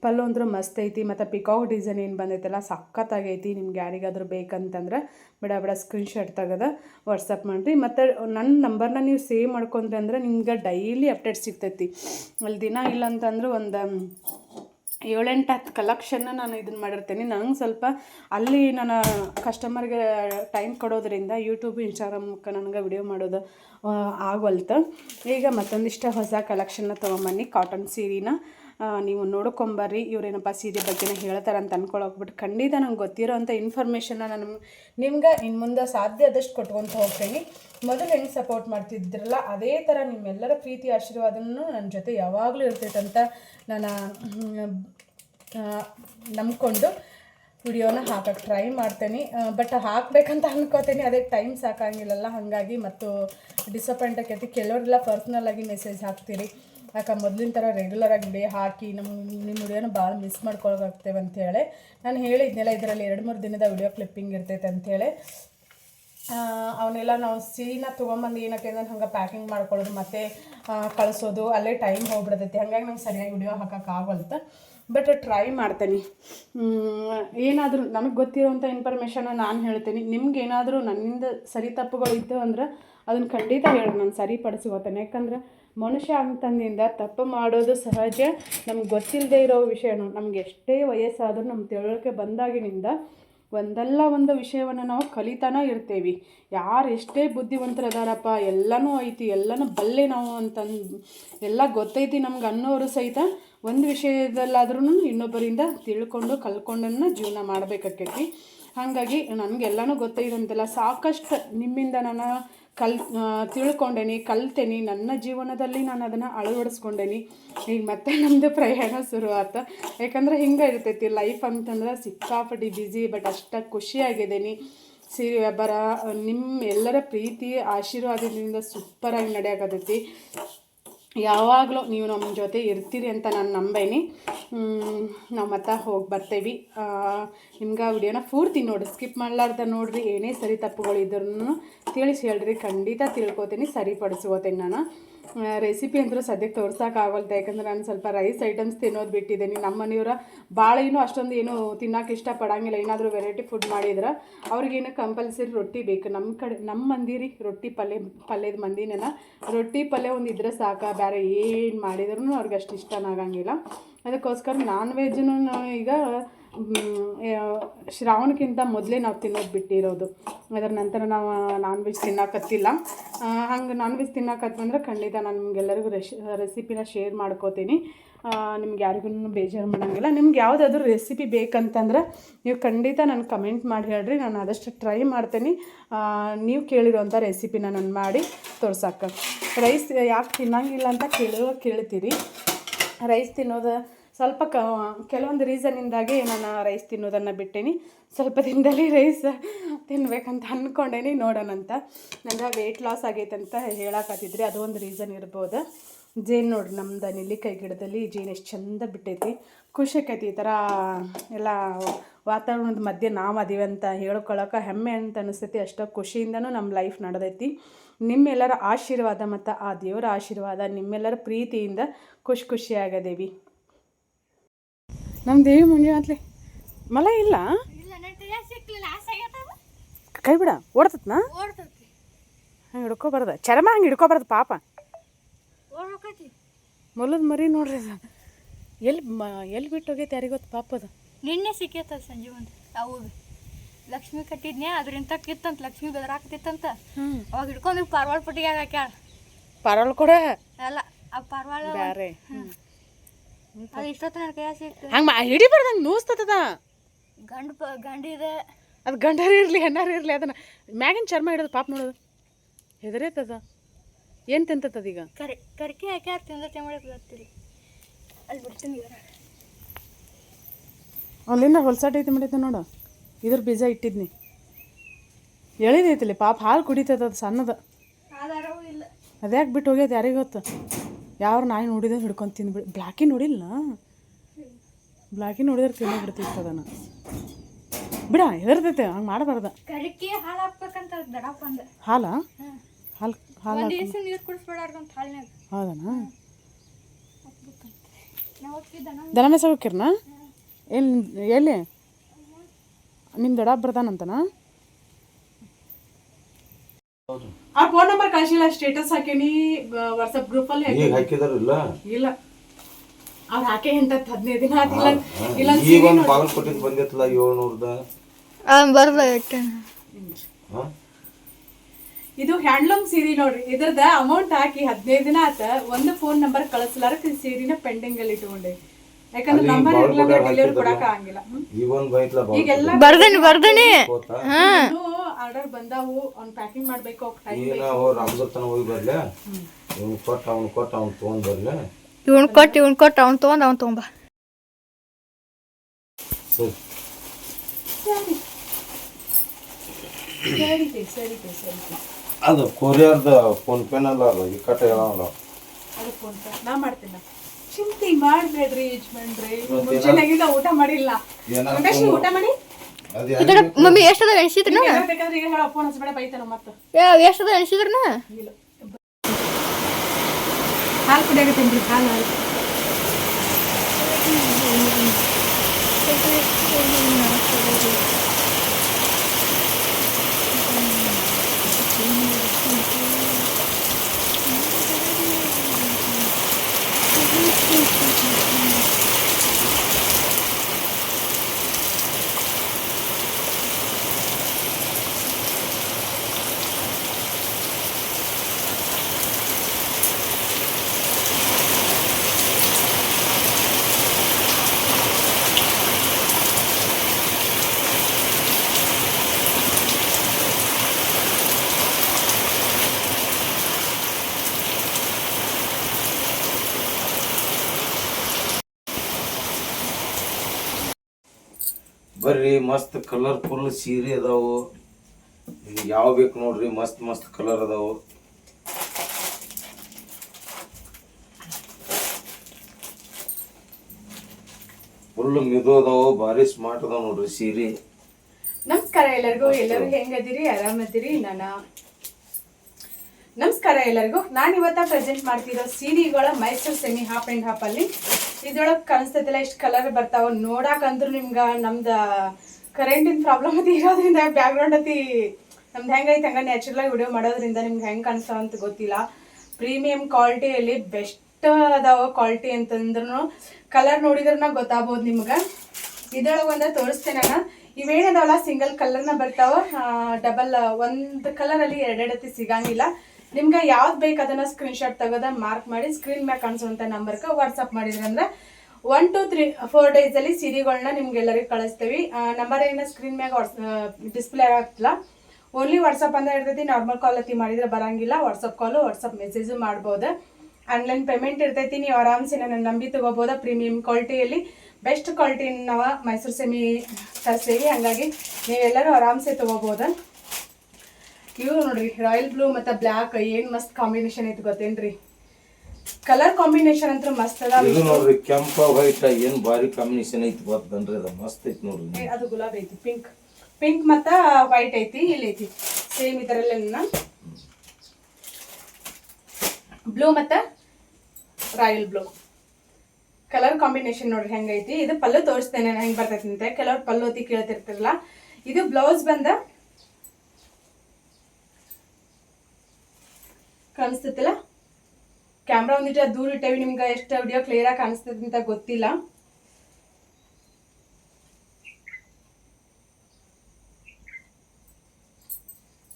ಪಲ್ಲು ಅಂದ್ರೆ ಮಸ್ತ್ ಐತಿ. ಮತ್ತು ಪಿಕಾಕ್ ಡಿಸೈನ್ ಏನು ಬಂದೈತಲ್ಲ, ಸಖತ್ತಾಗೈತಿ. ನಿಮ್ಗೆ ಯಾರಿಗಾದ್ರೂ ಬೇಕಂತಂದ್ರೆ ಬಿಡ ಬಿಡ ಸ್ಕ್ರೀನ್ಶಾಟ್ ತೆಗೆದು ವಾಟ್ಸಪ್ ಮಾಡಿರಿ. ಮತ್ತು ನನ್ನ ನಂಬರ್ನ ನೀವು ಸೇವ್ ಮಾಡ್ಕೊಂಡ್ರೆ ಅಂದ್ರೆ ನಿಮ್ಗೆ ಡೈಲಿ ಅಪ್ಡೇಟ್ ಸಿಗ್ತೈತಿ. ಅಲ್ಲಿ ದಿನ ಇಲ್ಲ ಅಂತಂದ್ರೆ ಒಂದು ಏಳೆಂಟು, ಹತ್ತು ಕಲೆಕ್ಷನ್ನ ನಾನು ಇದನ್ನು ಮಾಡಿರ್ತೀನಿ. ನಂಗೆ ಸ್ವಲ್ಪ ಅಲ್ಲಿ ನಾನು ಕಸ್ಟಮರ್ಗೆ ಟೈಮ್ ಕೊಡೋದ್ರಿಂದ ಯೂಟ್ಯೂಬ್ ಇನ್ಸ್ಟಾಗ್ರಾಮಕ್ಕೆ ನನಗೆ ವಿಡಿಯೋ ಮಾಡೋದು ಆಗೋಲ್ತು ಈಗ ಮತ್ತೊಂದಿಷ್ಟು ಹೊಸ ಕಲೆಕ್ಷನ್ನ ತೊಗೊಂಬನ್ನಿ ಕಾಟನ್ ಸೀರೆನ ನೀವು ನೋಡ್ಕೊಂಬರ್ರಿ, ಇವರೇನಪ್ಪ ಸೀರೆ ಬಗ್ಗೆನ ಹೇಳ್ತಾರೆ ಅಂತ ಅನ್ಕೊಳಕ್ಬಿಟ್ಟು ಖಂಡಿತ ನಂಗೆ ಗೊತ್ತಿರೋ ಅಂಥ ಇನ್ಫಾರ್ಮೇಷನ್ನ ನಾನು ನಿಮ್ಗೆ ಇನ್ನು ಮುಂದೆ ಸಾಧ್ಯ ಆದಷ್ಟು ಕೊಟ್ಕೊತ ಹೋಗ್ತೀನಿ. ಮೊದಲು ಹೆಂಗೆ ಸಪೋರ್ಟ್ ಮಾಡ್ತಿದ್ರಲ್ಲ, ಅದೇ ಥರ ನಿಮ್ಮೆಲ್ಲರ ಪ್ರೀತಿ ಆಶೀರ್ವಾದನೂ ನನ್ನ ಜೊತೆ ಯಾವಾಗಲೂ ಇರ್ತೈತಂತ ನಾನು ನಂಬಿಕೊಂಡು ವಿಡಿಯೋನ ಹಾಕಕ್ಕೆ ಟ್ರೈ ಮಾಡ್ತೇನೆ. ಬಟ್ ಹಾಕಬೇಕಂತ ಅನ್ಕೋತೀನಿ ಅದಕ್ಕೆ ಟೈಮ್ ಸಾಕಾಗಿಲ್ಲಲ್ಲ, ಹಾಗಾಗಿ ಮತ್ತು ಡಿಸಪಾಯಿಂಟ್ ಆಕೈತಿ. ಕೆಲವರೆಲ್ಲ ಪರ್ಸ್ನಲ್ ಆಗಿ ಮೆಸೇಜ್ ಹಾಕ್ತೀರಿ. ಯಾಕೆ ಮೊದಲಿನ ಥರ ರೆಗ್ಯುಲರ್ ಆಗಿ ವಿಡಿಯೋ ಹಾಕಿ ನಮ್ಮ ನಿಮ್ಮ ವಿಡಿಯೋನ ಭಾಳ ಮಿಸ್ ಮಾಡ್ಕೊಳಕಾಗ್ತೇವೆ ಅಂತೇಳಿ ನಾನು ಹೇಳಿದ್ನೆಲ್ಲ, ಇದರಲ್ಲಿ ಎರಡು, ಮೂರು ದಿನದ ವಿಡಿಯೋ ಕ್ಲಿಪ್ಪಿಂಗ್ ಇರ್ತೈತೆ ಅಂಥೇಳಿ ಅವನ್ನೆಲ್ಲ ನಾವು ಸೀನ ತೊಗೊಂಬಂದು ಏನಕ್ಕೆ ಅಂದ್ರೆ ಹಂಗೆ ಪ್ಯಾಕಿಂಗ್ ಮಾಡ್ಕೊಳ್ಳೋದು, ಮತ್ತು ಕಳಿಸೋದು, ಅಲ್ಲೇ ಟೈಮ್ ಹೋಗ್ಬಿಡ್ತೈತಿ. ಹಾಗಾಗಿ ನಂಗೆ ಸರಿಯಾಗಿ ವಿಡಿಯೋ ಹಾಕೋಕ್ಕಾಗಲ್ತ ಬಟ್ ಟ್ರೈ ಮಾಡ್ತೇನೆ. ಏನಾದರೂ ನನಗೆ ಗೊತ್ತಿರೋಂಥ ಇನ್ಫಾರ್ಮೇಷನ್ನ ನಾನು ಹೇಳ್ತೀನಿ. ನಿಮ್ಗೆ ಏನಾದರೂ ನನ್ನಿಂದ ಸರಿ ತಪ್ಪುಗಳು ಇತ್ತು ಅಂದ್ರೆ ಅದನ್ನು ಖಂಡಿತ ಹೇಳಿ, ನಾನು ಸರಿಪಡಿಸ್ಕೋತೇನೆ. ಯಾಕಂದ್ರೆ ಮನುಷ್ಯ ಅಂತಂದಿಂದ ತಪ್ಪು ಮಾಡೋದು ಸಹಜ. ನಮ್ಗೆ ಗೊತ್ತಿಲ್ಲದೆ ಇರೋ ವಿಷಯನು ನಮ್ಗೆ ಎಷ್ಟೇ ವಯಸ್ಸಾದರೂ ನಮ್ಮ ತಿಳುವಳಿಕೆ ಬಂದಾಗಿನಿಂದ ಒಂದಲ್ಲ ಒಂದು ವಿಷಯವನ್ನು ನಾವು ಕಲಿತಾನ ಇರ್ತೇವೆ. ಯಾರು ಎಷ್ಟೇ ಬುದ್ಧಿವಂತರದಾರಪ್ಪ, ಎಲ್ಲನೂ ಐತಿ, ಎಲ್ಲನೂ ಬಲ್ಲೆ ನಾವು ಅಂತಂದು, ಎಲ್ಲ ಗೊತ್ತೈತಿ ನಮ್ಗೆ ಅನ್ನೋರು ಸಹಿತ. ಒಂದು ವಿಷಯದಲ್ಲಾದ್ರೂ ಇನ್ನೊಬ್ಬರಿಂದ ತಿಳ್ಕೊಂಡು, ಕಲ್ಕೊಂಡನ್ನ ಜೀವನ ಮಾಡಬೇಕಾಕೈತಿ ಹಾಗಾಗಿ ನನಗೆಲ್ಲನೂ ಗೊತ್ತಿರೋಂತೆಲ್ಲ ಸಾಕಷ್ಟು ನಿಮ್ಮಿಂದ ನಾನು ಕಲ್ ತಿಳ್ಕೊಂಡೇನಿ, ಕಲ್ತೇನಿ. ನನ್ನ ಜೀವನದಲ್ಲಿ ನಾನು ಅದನ್ನು ಅಳವಡಿಸ್ಕೊಂಡೇನಿ. ಈಗ ಮತ್ತೆ ನಮ್ಮದು ಪ್ರಯಾಣ ಶುರು ಯಾಕಂದ್ರೆ ಹಿಂಗೆ ಇರ್ತೈತಿ ಲೈಫ್ ಅಂತಂದ್ರೆ ಸಿಕ್ಕಾಪಟ್ಟಿ ಬ್ಯುಸಿ ಬಟ್ ಅಷ್ಟು ಖುಷಿಯಾಗಿದ್ದೀನಿ. ಸೀರೆ ವ್ಯಾಪಾರ ನಿಮ್ಮ ಎಲ್ಲರ ಪ್ರೀತಿ, ಆಶೀರ್ವಾದದಿಂದ ಸೂಪರಾಗಿ ನಡೆಯಾಕತ್ತೈತಿ ಯಾವಾಗಲೂ ನೀವು ನಮ್ಮ ಜೊತೆ ಇರ್ತೀರಿ ಅಂತ ನಾನು ನಂಬೇನಿ. ನಾವು ಮತ್ತೆ ಹೋಗಿ ಬರ್ತೀವಿ. ನಿಮ್ಗೆ ಆ ವಿಡಿಯೋನ ಪೂರ್ತಿ ನೋಡಿ, ಸ್ಕಿಪ್ ಮಾಡಲಾರ್ದ ನೋಡ್ರಿ, ಏನೇ ಸರಿ ತಪ್ಪುಗಳಿದ್ರು ತಿಳಿಸಿ ಹೇಳ್ರಿ, ಖಂಡಿತ ತಿಳ್ಕೊತೀನಿ, ಸರಿಪಡಿಸ್ಕೋತೀನಿ ನಾನು. ರೆಸಿಪಿ ಅಂತೂ ಸದ್ಯಕ್ಕೆ ತೋರ್ಸೋಕ್ಕಾಗಲ್ತ ಯಾಕಂದ್ರೆ ನಾನು ಸ್ವಲ್ಪ ರೈಸ್ ಐಟಮ್ಸ್ ತಿನ್ನೋದು ಬಿಟ್ಟಿದ್ದೀನಿ. ನಮ್ಮ ಮನೆಯವರ ಭಾಳ ಏನು ಅಷ್ಟೊಂದು ಏನು ತಿನ್ನೋಕೆ ಇಷ್ಟಪಡೋಂಗಿಲ್ಲ. ಏನಾದರೂ ವೆರೈಟಿ ಫುಡ್ ಮಾಡಿದ್ರೆ ಅವ್ರಿಗೇನು ಕಂಪಲ್ಸರಿ ರೊಟ್ಟಿ ಬೇಕು. ನಮ್ಮ ಕಡೆ ನಮ್ಮ ಮಂದಿರಿ ರೊಟ್ಟಿ ಪಲ್ಯ, ಪಲ್ಯದ ಮಂದಿನೆಲ್ಲ ರೊಟ್ಟಿ ಪಲ್ಯ ಒಂದು ಇದ್ರೆ ಸಾಕು. ಬೇರೆ ಏನು ಮಾಡಿದ್ರು ಅವ್ರಿಗೆ ಅಷ್ಟು ಇಷ್ಟನಾಗಂಗಿಲ್ಲ. ಅದಕ್ಕೋಸ್ಕರ ನಾನ್ ವೆಜ್ನು ಈಗ ಶ್ರಾವಣಕ್ಕಿಂತ ಮೊದಲೇ ನಾವು ತಿನ್ನೋದು ಬಿಟ್ಟಿರೋದು. ಅದರ ನಂತರ ನಾವು ನಾನ್ ವೆಜ್ ತಿನ್ನಕತ್ತಿಲ್ಲ. ಹಂಗೆ ನಾನ್ ವೆಜ್ ತಿನ್ನಕತ್ವಂದ್ರೆ ಖಂಡಿತ ನಾನು ನಿಮ್ಗೆಲ್ಲರಿಗೂ ರೆಶ್ ರೆಸಿಪಿನ ಶೇರ್ ಮಾಡ್ಕೋತೀನಿ. ನಿಮ್ಗೆ ಯಾರಿಗೂ ಬೇಜಾರು ಮಾಡೋಂಗಿಲ್ಲ. ನಿಮ್ಗೆ ಯಾವುದಾದ್ರೂ ರೆಸಿಪಿ ಬೇಕಂತಂದ್ರೆ ನೀವು ಖಂಡಿತ ನಾನು ಕಮೆಂಟ್ ಮಾಡಿ ಹೇಳ್ರಿ. ನಾನು ಆದಷ್ಟು ಟ್ರೈ ಮಾಡ್ತೀನಿ. ನೀವು ಕೇಳಿರೋಂಥ ರೆಸಿಪಿನ ನಾನು ಮಾಡಿ ತೋರ್ಸಕ್ಕೆ ರೈಸ್ ಯಾಕೆ ತಿನ್ನಂಗಿಲ್ಲ ಅಂತ ಕೇಳೋ ಕೇಳ್ತೀರಿ. ರೈಸ್ ತಿನ್ನೋದು ಸ್ವಲ್ಪ ಕ, ಕೆಲವೊಂದು ರೀಸನ್ನಿಂದಾಗಿ ನಾನು ರೈಸ್ ತಿನ್ನೋದನ್ನು ಬಿಟ್ಟೇನಿ. ಸ್ವಲ್ಪ ದಿನದಲ್ಲಿ ರೈಸ್ ತಿನ್ಬೇಕಂತ ಅಂದ್ಕೊಂಡೇನಿ ನೋಡೋಣಂತ ನಂಗೆ ವೆಯ್ಟ್ ಲಾಸ್ ಆಗೈತೆ ಅಂತ ಅದು ಒಂದು ರೀಸನ್ ಇರ್ಬೋದು. ಜೇನು ನೋಡ್ರಿ, ನಮ್ದು ನೆಲ್ಲಿಕಾಯಿ ಗಿಡದಲ್ಲಿ ಜೇನು ಎಷ್ಟು ಚಂದ ಬಿಟ್ಟೈತಿ. ಖುಷಿ ಆಕೈತಿ ಈ ಥರ ಎಲ್ಲ ವಾತಾವರಣದ ಮಧ್ಯೆ ನಾವು ಅದೀವಿ ಅಂತ ಹೇಳ್ಕೊಳ್ಳೋಕೆ ಹೆಮ್ಮೆ ಅಂತ ಅನಿಸ್ತೈತಿ. ಅಷ್ಟೋ ಖುಷಿಯಿಂದನೂ ನಮ್ಮ ಲೈಫ್ ನಡೆದೈತಿ. ನಿಮ್ಮೆಲ್ಲರ ಆಶೀರ್ವಾದ ಮತ್ತು ಆ ದೇವರ ಆಶೀರ್ವಾದ ನಿಮ್ಮೆಲ್ಲರ ಪ್ರೀತಿಯಿಂದ ಖುಷಿ ಖುಷಿಯಾಗದೇವಿ ನಮ್ಮ ದೇವಿ ಮಂಜುನಾಥ್ಲಿ ಮಲ ಇಲ್ಲ? ಕೈ ಬಿಡ ಓಡ್ತತ್ನ? ಹಂಗೆ ಚರಮ ಚರ್ಮ ಹಂಗೆ ಹಿಡ್ಕೊಬಾರ್ದು ಪಾಪ. ಮೊಲದ ಮರಿ ನೋಡ್ರಿ ಎಲ್ಲಿ ಮ ಎಲ್ಲಿ ಬಿಟ್ಟು ಹೋಗೈತೆ ಯಾರಿಗೊತ್ತು ಪಾಪ ಅದು? ನಿನ್ನೆ ಸಿಕ್ಕೇತ ಸಂಜೆ ಒಂದು ಅವು ಲಕ್ಷ್ಮಿ ಕಟ್ಟಿದ್ನೇ ಅದ್ರಿಂದ ಕಿತ್ತಂತ ಲಕ್ಷ್ಮಿ ಬೆದರಾಕತಿತ್ತಂತ. ಹ್ಞೂ ಅವಾಗ ಹಿಡ್ಕೊಂಡು ಪಾರ್ವಾಳ ಪಟ್ಟಿಗೆ ಹಾಕ್ಯಾಳ ಪಾರ್ವಾಳ ಕೂಡ. ಅಲ್ಲ ಆ ಪಾರ್ವಾಳ ಬ್ಯಾರೆ. ಅದು ಇಷ್ಟೊತ್ತು ನನ್ನ ಕೈಯಾಗ ಸಿಕ್ತು ಹಂಗೆ ಹಿಡಿಬಾರ್ದು ಹಂಗೆ ನೂಸ್ತದ ಗಂಡು ಪ ಗಂಡಿದೆ. ಅದು ಗಂಡರು ಇರಲಿ ಹೆಣ್ಣಾರು ಇರಲಿ ಅದನ್ನ. ಮ್ಯಾಗಿನ ಚರ್ಮ ಹಿಡಿದು ಪಾಪ ನೋಡೋದು ಹೆದರೇತದ. ಏನು ತಿಂತದ ಈಗ? ಕರಿ ಕರ್ಕಿ ಹಾಕ್ಯಾರ ತಿಂದ ಮಾಡಿ ಬರ್ತೀರಿ ಅಲ್ಲಿ ಬಿಡ್ತೀನಿ. ಅಲ್ಲಿಂದ ಹೊಲ್ಸಾಟ ಐತಿ ಮಾಡಿದ್ದೆ ನೋಡು. ಇದ್ರ ಬೀಜ ಇಟ್ಟಿದ್ನಿ. ಎಳಿದೈತಿಲಿ ಪಾಪ ಹಾಲು ಕುಡಿತದ ಅದು ಸಣ್ಣದ. ಆಧಾರವೂ ಇಲ್ಲ. ಅದ್ಯಾಕೆ ಬಿಟ್ಟು ಹೋಗ್ಯದ ಯಾರಿಗೆ ಗೊತ್ತು? ಯಾವ ನಾಯಿ ನೋಡಿದ್ರೆ ಹಿಡ್ಕೊಂಡು ತಿಂದ್ಬಿಡಿ ಬ್ಲ್ಯಾಕಿ ನೋಡಿಲ್ಲ ಬ್ಲ್ಯಾಕಿ ನೋಡಿದ್ರೆ ತಿನ್ನೋ ಬಿಡ್ತಿತ್ತು ಅದನ್ನು. ಬಿಡ ಹೆದರ್ತೈತೆ ಹಂಗೆ ಮಾಡಬಾರ್ದ. ಕರಿಕಿ ಹಾಲು ಹಾಕ್ಬೇಕಂತ ದಡಪ್ಪ ಅಂದ. ಹಾಲ? ಹಾಲು ಹಾಲು ಒಂದ್ ನೀರು ಕುಡಿಸ್ಬೇಡಾರ್ದಂತ ಹಾಲ್ನಾಗ ಹೌದನಾ? ದನ ಮೇಸ ಹೋಗ್ಕಿರ್ನ ಎಲ್ಲಿ? ಎಲ್ಲಿ ನಿಮ್ಮ ದೊಡ್ಡ ಬರ್ತಾನಂತನ ಆ ಫೋನ್ ನಂಬರ್ ಕಳಿಸಿಲ್ಲ ಸ್ಟೇಟಸ್ ಹಾಕೇನಿ ವಾಟ್ಸಪ್ ಗ್ರೂಪಲ್ಲಿ ಈಗ ಹಾಕಿದಾರಲ್ಲ? ಇಲ್ಲ. ಅವ್ರು ಹಾಕೇ ಇಂತ ಹದಿನೈದು ದಿನ ಆತಿಲ್ಲ ಇಲ್ಲ. ಈಗ ಒಂದು ಬಾಗಲಕೋಟೆಗೆ ಬಂದಿತ್ತಲ್ಲ ಏಳ್ನೂರ್ದ? ಬರ್ದ ಹಾ? ಇದು ಹ್ಯಾಂಡ್ಲೂಮ್ ಸೀರೆ ನೋಡ್ರಿ. ಇದ್ರದ ಅಮೌಂಟ್ ಹಾಕಿ ಹದಿನೈದು ದಿನ ಆತ ಒಂದು ಫೋನ್ ನಂಬರ್ ಕಳಿಸ್ಲಾರಕ್ ಸೀರಿನ ಸೀರೆನ ಪೆಂಡಿಂಗ್ ಅಲ್ಲಿ ಇಟ್ಕೊಂಡೆ. ಯಾಕಂದ್ರೆ ನಂಬರ್ ಕೊಟ್ಟಾರ ಡೆಲಿವರಿ. ಕೊಡಕ್ ಆಗಂಗಿಲ್ಲ. ಈಗ ಒಂದು ಬೈತ್ಲ ಬರ್ದನಿ ಬರ್ದನಿ. ಆರ್ಡರ್ ಬಂದಾವು ಅವ್ನು ಪ್ಯಾಕಿಂಗ್ ಮಾಡ್ಬೇಕು ಟೈಮ್ ಈಗ ನಾವು ರಾಮದತ್ತನ ಹೋಗಿ ಬರ್ಲೆ. ಇವ್ನು ಕೊಟ್ಟು ಅವ್ನು ಕೊಟ್ಟು ಅವ್ನು ತೊಗೊಂಡ್ ಬರ್ಲೆ. ಇವ್ನು ಕೊಟ್ಟು ಇವ್ನು ಕೊಟ್ಟು ಅವ್ನು ತೊಗೊಂಡ್ ಅವ್ನು ತೊಗೊಂಬ ಸರಿ. ಸರಿ. ಸರಿ ಸರಿ ಅದು ಕೊರಿಯರ್ದ ಫೋನ್ ಪೇನಲ್ಲ ಅದು ಈ ಕಟ್ಟ ಹೇಳಲ್ಲ ಅದು ಫೋನ್ ಪೇ ನಾ ಮಾಡ್ತೀನಿ ಚಿಂತೆ ಮಾಡ್ಬೇಡ್ರಿ ಯಜಮಾನ್ರಿ. ಮುಂಚೆನಾಗಿಂದ ಊಟ ಮಾಡಿಲ್ಲ. ಊಟ ಮಾಡಿ? ಇದರ ಮಮ್ಮಿ ಎಷ್ಟದ ಎಣಿಸಿದ್ರನ? ಏನಾರ್ ಬೇಕಾದ್ರೆ ಈಗ ಹೇಳ ಫೋನ್ ಹಚ್ಬೇಡ ಬೈತಾನ ಮತ್ತೆ. ಎಷ್ಟದ ಎಣಿಸಿದ್ರನ? ಹಾಲು ಕುಡಿಯಾಗತ್ತೇನ್ರಿ ಹಾಲು ಹಾಲು ರೀ ಮಸ್ತ್ ಕಲರ್ಫುಲ್ ಸೀರೆ ಅದಾವು. ಯಾವ ಬೇಕು ನೋಡ್ರಿ ಮಸ್ತ್ ಮಸ್ತ್ ಕಲರ್ ಅದಾವು. ಫುಲ್ ಮಿದು ಅದಾವು ಭಾರಿ ಸ್ಮಾರ್ಟ್ ಅದಾವ ನೋಡ್ರಿ ಸೀರೆ. ನಮಸ್ಕಾರ ಎಲ್ಲರಿಗೂ ಎಲ್ಲರೂ ಹೆಂಗದಿರಿ ಆರಾಮದಿರಿ ನಾನು? ನಮಸ್ಕಾರ ಎಲ್ಲರಿಗೂ. ನಾನು ಇವತ್ತ ಪ್ರೆಸೆಂಟ್ ಮಾಡ್ತಿರೋ ಸೀರೆಗಳ Mysore semi half and half ಅಲ್ಲಿ. ಇದ್ರೊಳಗೆ ಕಾಣಿಸ್ತೈತಿಲ್ಲ ಇಷ್ಟು ಕಲರ್ ಬರ್ತಾವ ನೋಡಕ್ಕಂದ್ರೂ ನಿಮ್ಗೆ ನಮ್ದು ಕರೆಂಟಿನ ಪ್ರಾಬ್ಲಮ್ ಅತಿ ಇರೋದ್ರಿಂದ ಬ್ಯಾಕ್ಗ್ರೌಂಡ್ ಅತಿ ನಮ್ದು ಹೆಂಗೈತೆ ಹಂಗ ನ್ಯಾಚುರಲ್ ಆಗಿ ವಿಡಿಯೋ ಮಾಡೋದ್ರಿಂದ ನಿಮ್ಗೆ ಹೆಂಗೆ ಕಾಣಿಸ್ತಾವ ಅಂತ ಗೊತ್ತಿಲ್ಲ. ಪ್ರೀಮಿಯಂ ಕ್ವಾಲಿಟಿಯಲ್ಲಿ ಬೆಸ್ಟ್ ಅದಾವ ಕ್ವಾಲಿಟಿ ಅಂತಂದ್ರೂ ಕಲರ್ ನೋಡಿದ್ರೆ ಗೊತ್ತಾಗ್ಬೋದು ನಿಮ್ಗೆ. ಇದ್ರೊಳಗೆ ಒಂದು ತೋರಿಸ್ತೇನೆ ನಾನು. ಇವೇನದಾವಲ್ಲ ಸಿಂಗಲ್ ಕಲರ್ನ ಬರ್ತಾವ. ಡಬಲ್ ಒಂದು ಕಲರಲ್ಲಿ ಎರಡೆರಡತಿ ಸಿಗಂಗಿಲ್ಲ. ನಿಮ್ಗೆ ಯಾವ್ದು ಬೇಕು ಅದನ್ನ ಸ್ಕ್ರೀನ್ಶಾಟ್ ತೆಗೆದ ಮಾರ್ಕ್ ಮಾಡಿ ಸ್ಕ್ರೀನ್ ಮ್ಯಾಗ ಕಾಣಿಸುವಂಥ ನಂಬರ್ಗೆ ವಾಟ್ಸಪ್ ಮಾಡಿದ್ರಂದ್ರೆ ಒನ್ ಟು ತ್ರೀ ಫೋರ್ ಡೇಸಲ್ಲಿ ಸೀರೆಗಳನ್ನ ನಿಮ್ಗೆಲ್ಲರಿಗೂ ಕಳಿಸ್ತೀವಿ. ನಂಬರ್ ಏನ ಸ್ಕ್ರೀನ್ ಮ್ಯಾಗ ಡಿಸ್ಪ್ಲೇ ಆಗ್ತಿಲ್ಲ ಓನ್ಲಿ ವಾಟ್ಸಪ್ ಅಂದ್ರೆ ಇರ್ತೈತಿ ನಾರ್ಮಲ್ ಕಾಲ್ ಅತಿ ಮಾಡಿದ್ರೆ ಬರಂಗಿಲ್ಲ. ವಾಟ್ಸಪ್ ಕಾಲು ವಾಟ್ಸಪ್ ಮೆಸೇಜು ಮಾಡ್ಬೋದು. ಆನ್ಲೈನ್ ಪೇಮೆಂಟ್ ಇರ್ತೈತಿ, ನೀವು ಆರಾಮ್ಸೆ ನನ್ನ ನಂಬಿ ತಗೋಬೋದ. ಪ್ರೀಮಿಯಂ ಕ್ವಾಲಿಟಿಯಲ್ಲಿ ಬೆಸ್ಟ್ ಕ್ವಾಲಿಟಿ ನಾವು ಮೈಸೂರು ಸೆಮಿ ತರಿಸ್ತೀವಿ ಹಾಗಾಗಿ ನೀವೆಲ್ಲರೂ ಆರಾಮ್ಸೆ ತಗೋಬೋದ. ಇವು ನೋಡ್ರಿ. ರಾಯಲ್ ಬ್ಲೂ ಮತ್ತೆ ಬ್ಲ್ಯಾಕ್ ಏನು ಮಸ್ತ್ ಕಾಂಬಿನೇಷನ್ ಐತಿ ಗೊತ್ತೇನ್ರಿ? ಕಲರ್ ಕಾಂಬಿನೇಷನ್ ಅಂತ ಮಸ್ತ್ ಅದ. ಇದು ನೋಡ್ರಿ ಕೆಂಪ ವೈಟ್ ಏನ್ ಬಾರಿ ಕಾಂಬಿನೇಷನ್ ಐತಿ ಗೊತ್ತನ್ರಿ ಅದು. ಮಸ್ತ್ ಐತಿ ನೋಡ್ರಿ ಅದು ಗುಲಾಬಿ ಐತಿ ಪಿಂಕ್ ಪಿಂಕ್ ಮತ್ತು ವೈಟ್ ಐತಿ ಇಲ್ಲಿ ಐತಿ. ಸೇಮ್ ಇದರಲ್ಲೆಲ್ಲ ಬ್ಲೂ ಮತ್ತು ರಾಯಲ್ ಬ್ಲೂ ಕಲರ್ ಕಾಂಬಿನೇಷನ್ ನೋಡ್ರಿ ಹೆಂಗೈತಿ. ಇದು ಪಲ್ಲು ತೋರಿಸ್ತೇನೆ ಹೆಂಗ್ ಬರ್ತೈತಿ ಅಂತ. ಕೆಲವ್ರು ಪಲ್ಲು ಕೇಳ್ತಿರ್ತಿರಲ್ಲ. ಇದು ಬ್ಲೌಸ್ ಬಂದ ಕಾಣಿಸ್ತೈತಿಲ್ಲ ಕ್ಯಾಮ್ರಾ ಒಂದಿಟ್ಟು ದೂರ ಇಟ್ಟೇವಿ, ನಿಮ್ಗೆ ಎಷ್ಟು ವಿಡಿಯೋ ಕ್ಲಿಯರಾಗಿ ಕಾಣಿಸ್ತದೆ ಅಂತ ಗೊತ್ತಿಲ್ಲ.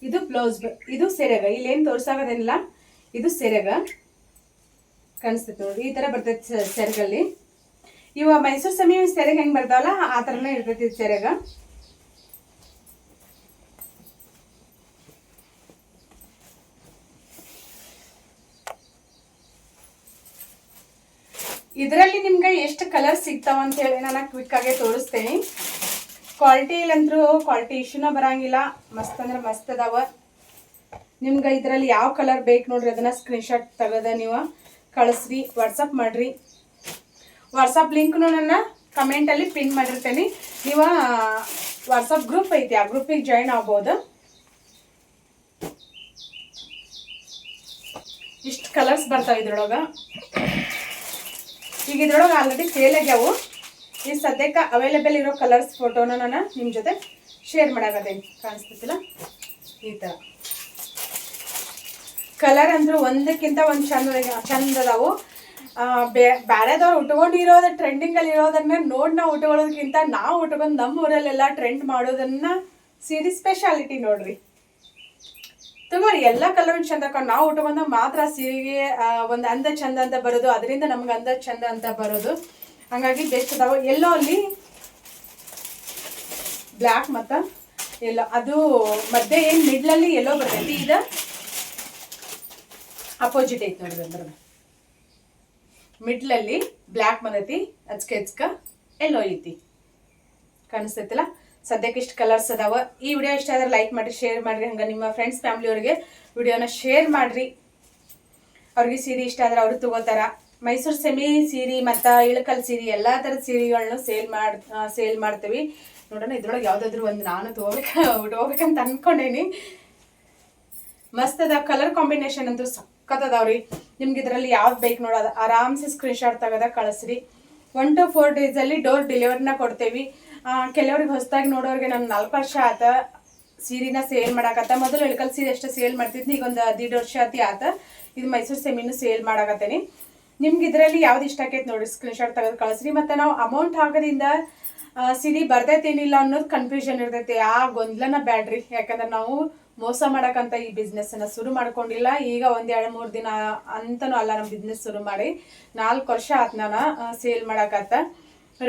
ಇದು ಬ್ಲೌಸ್ ಇದು ಸೆರೆಗ, ಇಲ್ಲೇನು ತೋರ್ಸಾಗೋದೇನಿಲ್ಲ. ಇದು ಸೆರೆಗ. ಕಾಣಿಸ್ತೈತೆ ನೋಡಿ, ಈ ಥರ ಬರ್ತೈತೆ ಸೆರೆಗಲ್ಲಿ. ಇವಾಗ ಇವ ಮೈಸೂರು ಸಮಯ ಸೆರೆಗೆ ಹೆಂಗೆ ಬರ್ತಾವಲ್ಲ, ಆ ಥರನೇ ಇರ್ತೈತಿ ಸೆರೆಗ. ಇದರಲ್ಲಿ ನಿಮ್ಗೆ ಎಷ್ಟು ಕಲರ್ ಸಿಗ್ತಾವ ಅಂತ ಹೇಳಿ ನಾನು ಕ್ವಿಕ್ ಆಗಿ ತೋರಿಸ್ತೇನೆ. ಕ್ವಾಲಿಟಿಲಂದ್ರೂ ಕ್ವಾಲಿಟಿ ಇಶ್ಯೂನ ಬರಂಗಿಲ್ಲ. ಮಸ್ತ್ ಅಂದ್ರೆ ಮಸ್ತ್ ಅದಾವ. ನಿಮ್ಗೆ ಇದರಲ್ಲಿ ಯಾವ ಕಲರ್ ಬೇಕು ನೋಡ್ರಿ, ಅದನ್ನ ಸ್ಕ್ರೀನ್ಶಾಟ್ ತೆಗೆದ ನೀವು. ಕಳಿಸ್ರಿ ವಾಟ್ಸಪ್ ಮಾಡ್ರಿ. ವಾಟ್ಸಪ್ ಲಿಂಕ್ನು ನನ್ನ ಕಮೆಂಟಲ್ಲಿ ಪಿನ್ ಮಾಡಿರ್ತೇನೆ. ನೀವು ವಾಟ್ಸಪ್ ಗ್ರೂಪ್ ಐತಿ, ಆ ಗ್ರೂಪಿಗೆ ಜಾಯಿನ್ ಆಗ್ಬೋದು. ಇಷ್ಟು ಕಲರ್ಸ್ ಬರ್ತಾವೆ ಇದ್ರೊಳಗೆ. ಈಗ ಇದ್ರೊಳಗೆ ಆಲ್ರೆಡಿ ಸೇಲ್ ಆಗ್ಯಾವು. ಈ ಸದ್ಯಕ್ಕೆ ಅವೈಲೇಬಲ್ ಇರೋ ಕಲರ್ಸ್ ಫೋಟೋನ ನಾನು ನಿಮ್ಮ ಜೊತೆ ಶೇರ್ ಮಾಡಾಕತ್ತೇನೆ. ಕಾಣಿಸ್ತಿಲ್ಲ ಈ ಥರ ಕಲರ್ ಅಂದ್ರೆ ಒಂದಕ್ಕಿಂತ ಒಂದು ಚಂದ ಚಂದ ಅದಾವು ಬೇ- ಬ್ಯಾರೆದವ್ರು ಉಟ್ಕೊಂಡಿರೋದು ಟ್ರೆಂಡಿಂಗಲ್ಲಿ ಇರೋದನ್ನ ನೋಡಿ ನಾವು ಉಟ್ಕೊಳ್ಳೋದಕ್ಕಿಂತ ನಾವು ಉಟ್ಕೊಂಡು ನಮ್ಮ ಊರಲ್ಲೆಲ್ಲ ಟ್ರೆಂಡ್ ಮಾಡೋದನ್ನ ಸೀರೆ ಸ್ಪೆಷಾಲಿಟಿ ನೋಡ್ರಿ. ತಗೋರಿ, ಎಲ್ಲ ಕಲರ್ ಚಂದ ಅಕ್ಕ ನಾವು ಉಟ್ಕೊಂಡ ಮಾತ್ರ ಸೀರೆಗೆ ಒಂದು ಅಂದ ಚಂದ ಅಂತ ಬರೋದು, ಅದರಿಂದ ನಮ್ಗೆ ಅಂದ ಚಂದ ಅಂತ ಬರೋದು. ಹಂಗಾಗಿ ಬೆಸ್ಟ್ ಅದಾವ ಎಲ್ಲೋ ಅಲ್ಲಿ ಬ್ಲ್ಯಾಕ್ ಮತ್ತು ಎಲ್ಲೋ, ಅದು ಮಧ್ಯೆ ಏನು ಮಿಡ್ಲಲ್ಲಿ ಎಲ್ಲೋ ಬರ್ತೈತಿ, ಇದು ಅಪೋಸಿಟ್ ಐತಿ ನೋಡಿದ್ರೆ ಅಂದ್ರೆ ಮಿಡ್ಲಲ್ಲಿ ಬ್ಲ್ಯಾಕ್ ಬಂದೈತಿ ಅಚ್ಕ ಹೆಚ್ಕ ಎಲ್ಲೋ ಐತಿ. ಕಾಣಿಸ್ತೈತಿಲ್ಲ? ಸದ್ಯಕ್ಕೆ ಇಷ್ಟು ಕಲರ್ಸ್ ಅದಾವ. ಈ ವಿಡಿಯೋ ಇಷ್ಟ ಆದ್ರೆ ಲೈಕ್ ಮಾಡಿ ಶೇರ್ ಮಾಡಿರಿ. ಹಂಗೆ ನಿಮ್ಮ ಫ್ರೆಂಡ್ಸ್ ಫ್ಯಾಮಿಲಿಯವ್ರಿಗೆ ವಿಡಿಯೋನ ಶೇರ್ ಮಾಡಿರಿ. ಅವ್ರಿಗೆ ಸೀರೆ ಇಷ್ಟ ಆದ್ರೆ ಅವರು ತಗೋತಾರ. ಮೈಸೂರು ಸೆಮಿ ಸೀರೆ ಮತ್ತು ಇಳಕಲ್ ಸೀರೆ, ಎಲ್ಲ ಥರದ ಸೀರೆಗಳನ್ನ ಸೇಲ್ ಮಾಡಿ ಸೇಲ್ ಮಾಡ್ತೀವಿ. ನೋಡೋಣ, ಇದ್ರೊಳಗೆ ಯಾವುದಾದ್ರೂ ಒಂದು ನಾನು ತಗೋಬೇಕು ಉಟ್ಕೋಬೇಕಂತ ಅನ್ಕೊಂಡೇನಿ. ಮಸ್ತ್ ಅದ ಕಲರ್ ಕಾಂಬಿನೇಷನ್ ಅಂತೂ ಸಖತ್ ಅದಾವ್ರಿ ನಿಮ್ಗೆ ಇದರಲ್ಲಿ ಯಾವ್ದು ಬೇಕು ನೋಡೋದು ಆರಾಮ್ಸೆ ಸ್ಕ್ರೀನ್ಶಾಟ್ ತೆಗೆದ ಕಳಿಸ್ರಿ. ಒನ್ ಟು ಫೋರ್ ಡೇಸಲ್ಲಿ ಡೋರ್ ಡೆಲಿವರಿನ ಕೊಡ್ತೇವೆ. ಕೆಲವ್ರಿಗೆ ಹೊಸದಾಗಿ ನೋಡೋರಿಗೆ ನಾನು ನಾಲ್ಕು ವರ್ಷ ಆತ ಸೀರಿನ ಸೇಲ್ ಮಾಡಾಕತ್ತ. ಮೊದಲು ಎಳ್ಕಲ್ ಸೀರೆ ಎಷ್ಟು ಸೇಲ್ ಮಾಡ್ತಿದ್ನಿ, ಈಗ ಒಂದು ದೀಡ್ ವರ್ಷ ಆತಿ ಆತ. ಇದು ಮೈಸೂರು ಸೆಮಿನು ಸೇಲ್ ಮಾಡಾಕತ್ತೇನಿ. ನಿಮ್ಗೆ ಇದರಲ್ಲಿ ಯಾವ್ದು ಇಷ್ಟ ಆಕೈತೆ ನೋಡಿ ಸ್ಕ್ರೀನ್ಶಾಟ್ ತೆಗೆದು ಕಳಿಸ್ರಿ. ಮತ್ತು ನಾವು ಅಮೌಂಟ್ ಹಾಕೋದ್ರಿಂದ ಸಿಡಿ ಬರ್ತೈತೇನಿಲ್ಲ ಅನ್ನೋದು ಕನ್ಫ್ಯೂಷನ್ ಇರ್ತೈತಿ. ಆ ಗೊಂದಲನ ಬ್ಯಾಡ್ರಿ. ಯಾಕಂದ್ರೆ ನಾವು ಮೋಸ ಮಾಡಕ್ಕಂತ ಈ ಬಿಸ್ನೆಸ್ಸನ್ನು ಶುರು ಮಾಡ್ಕೊಂಡಿಲ್ಲ. ಈಗ ಒಂದು ಎರಡು ಮೂರು ದಿನ ಅಂತನೂ ಅಲ್ಲ ನಮ್ಮ ಬಿಸ್ನೆಸ್ ಶುರು ಮಾಡಿ. ನಾಲ್ಕು ವರ್ಷ ಆತ್ ನಾನು ಸೇಲ್ ಮಾಡಕತ್ತ.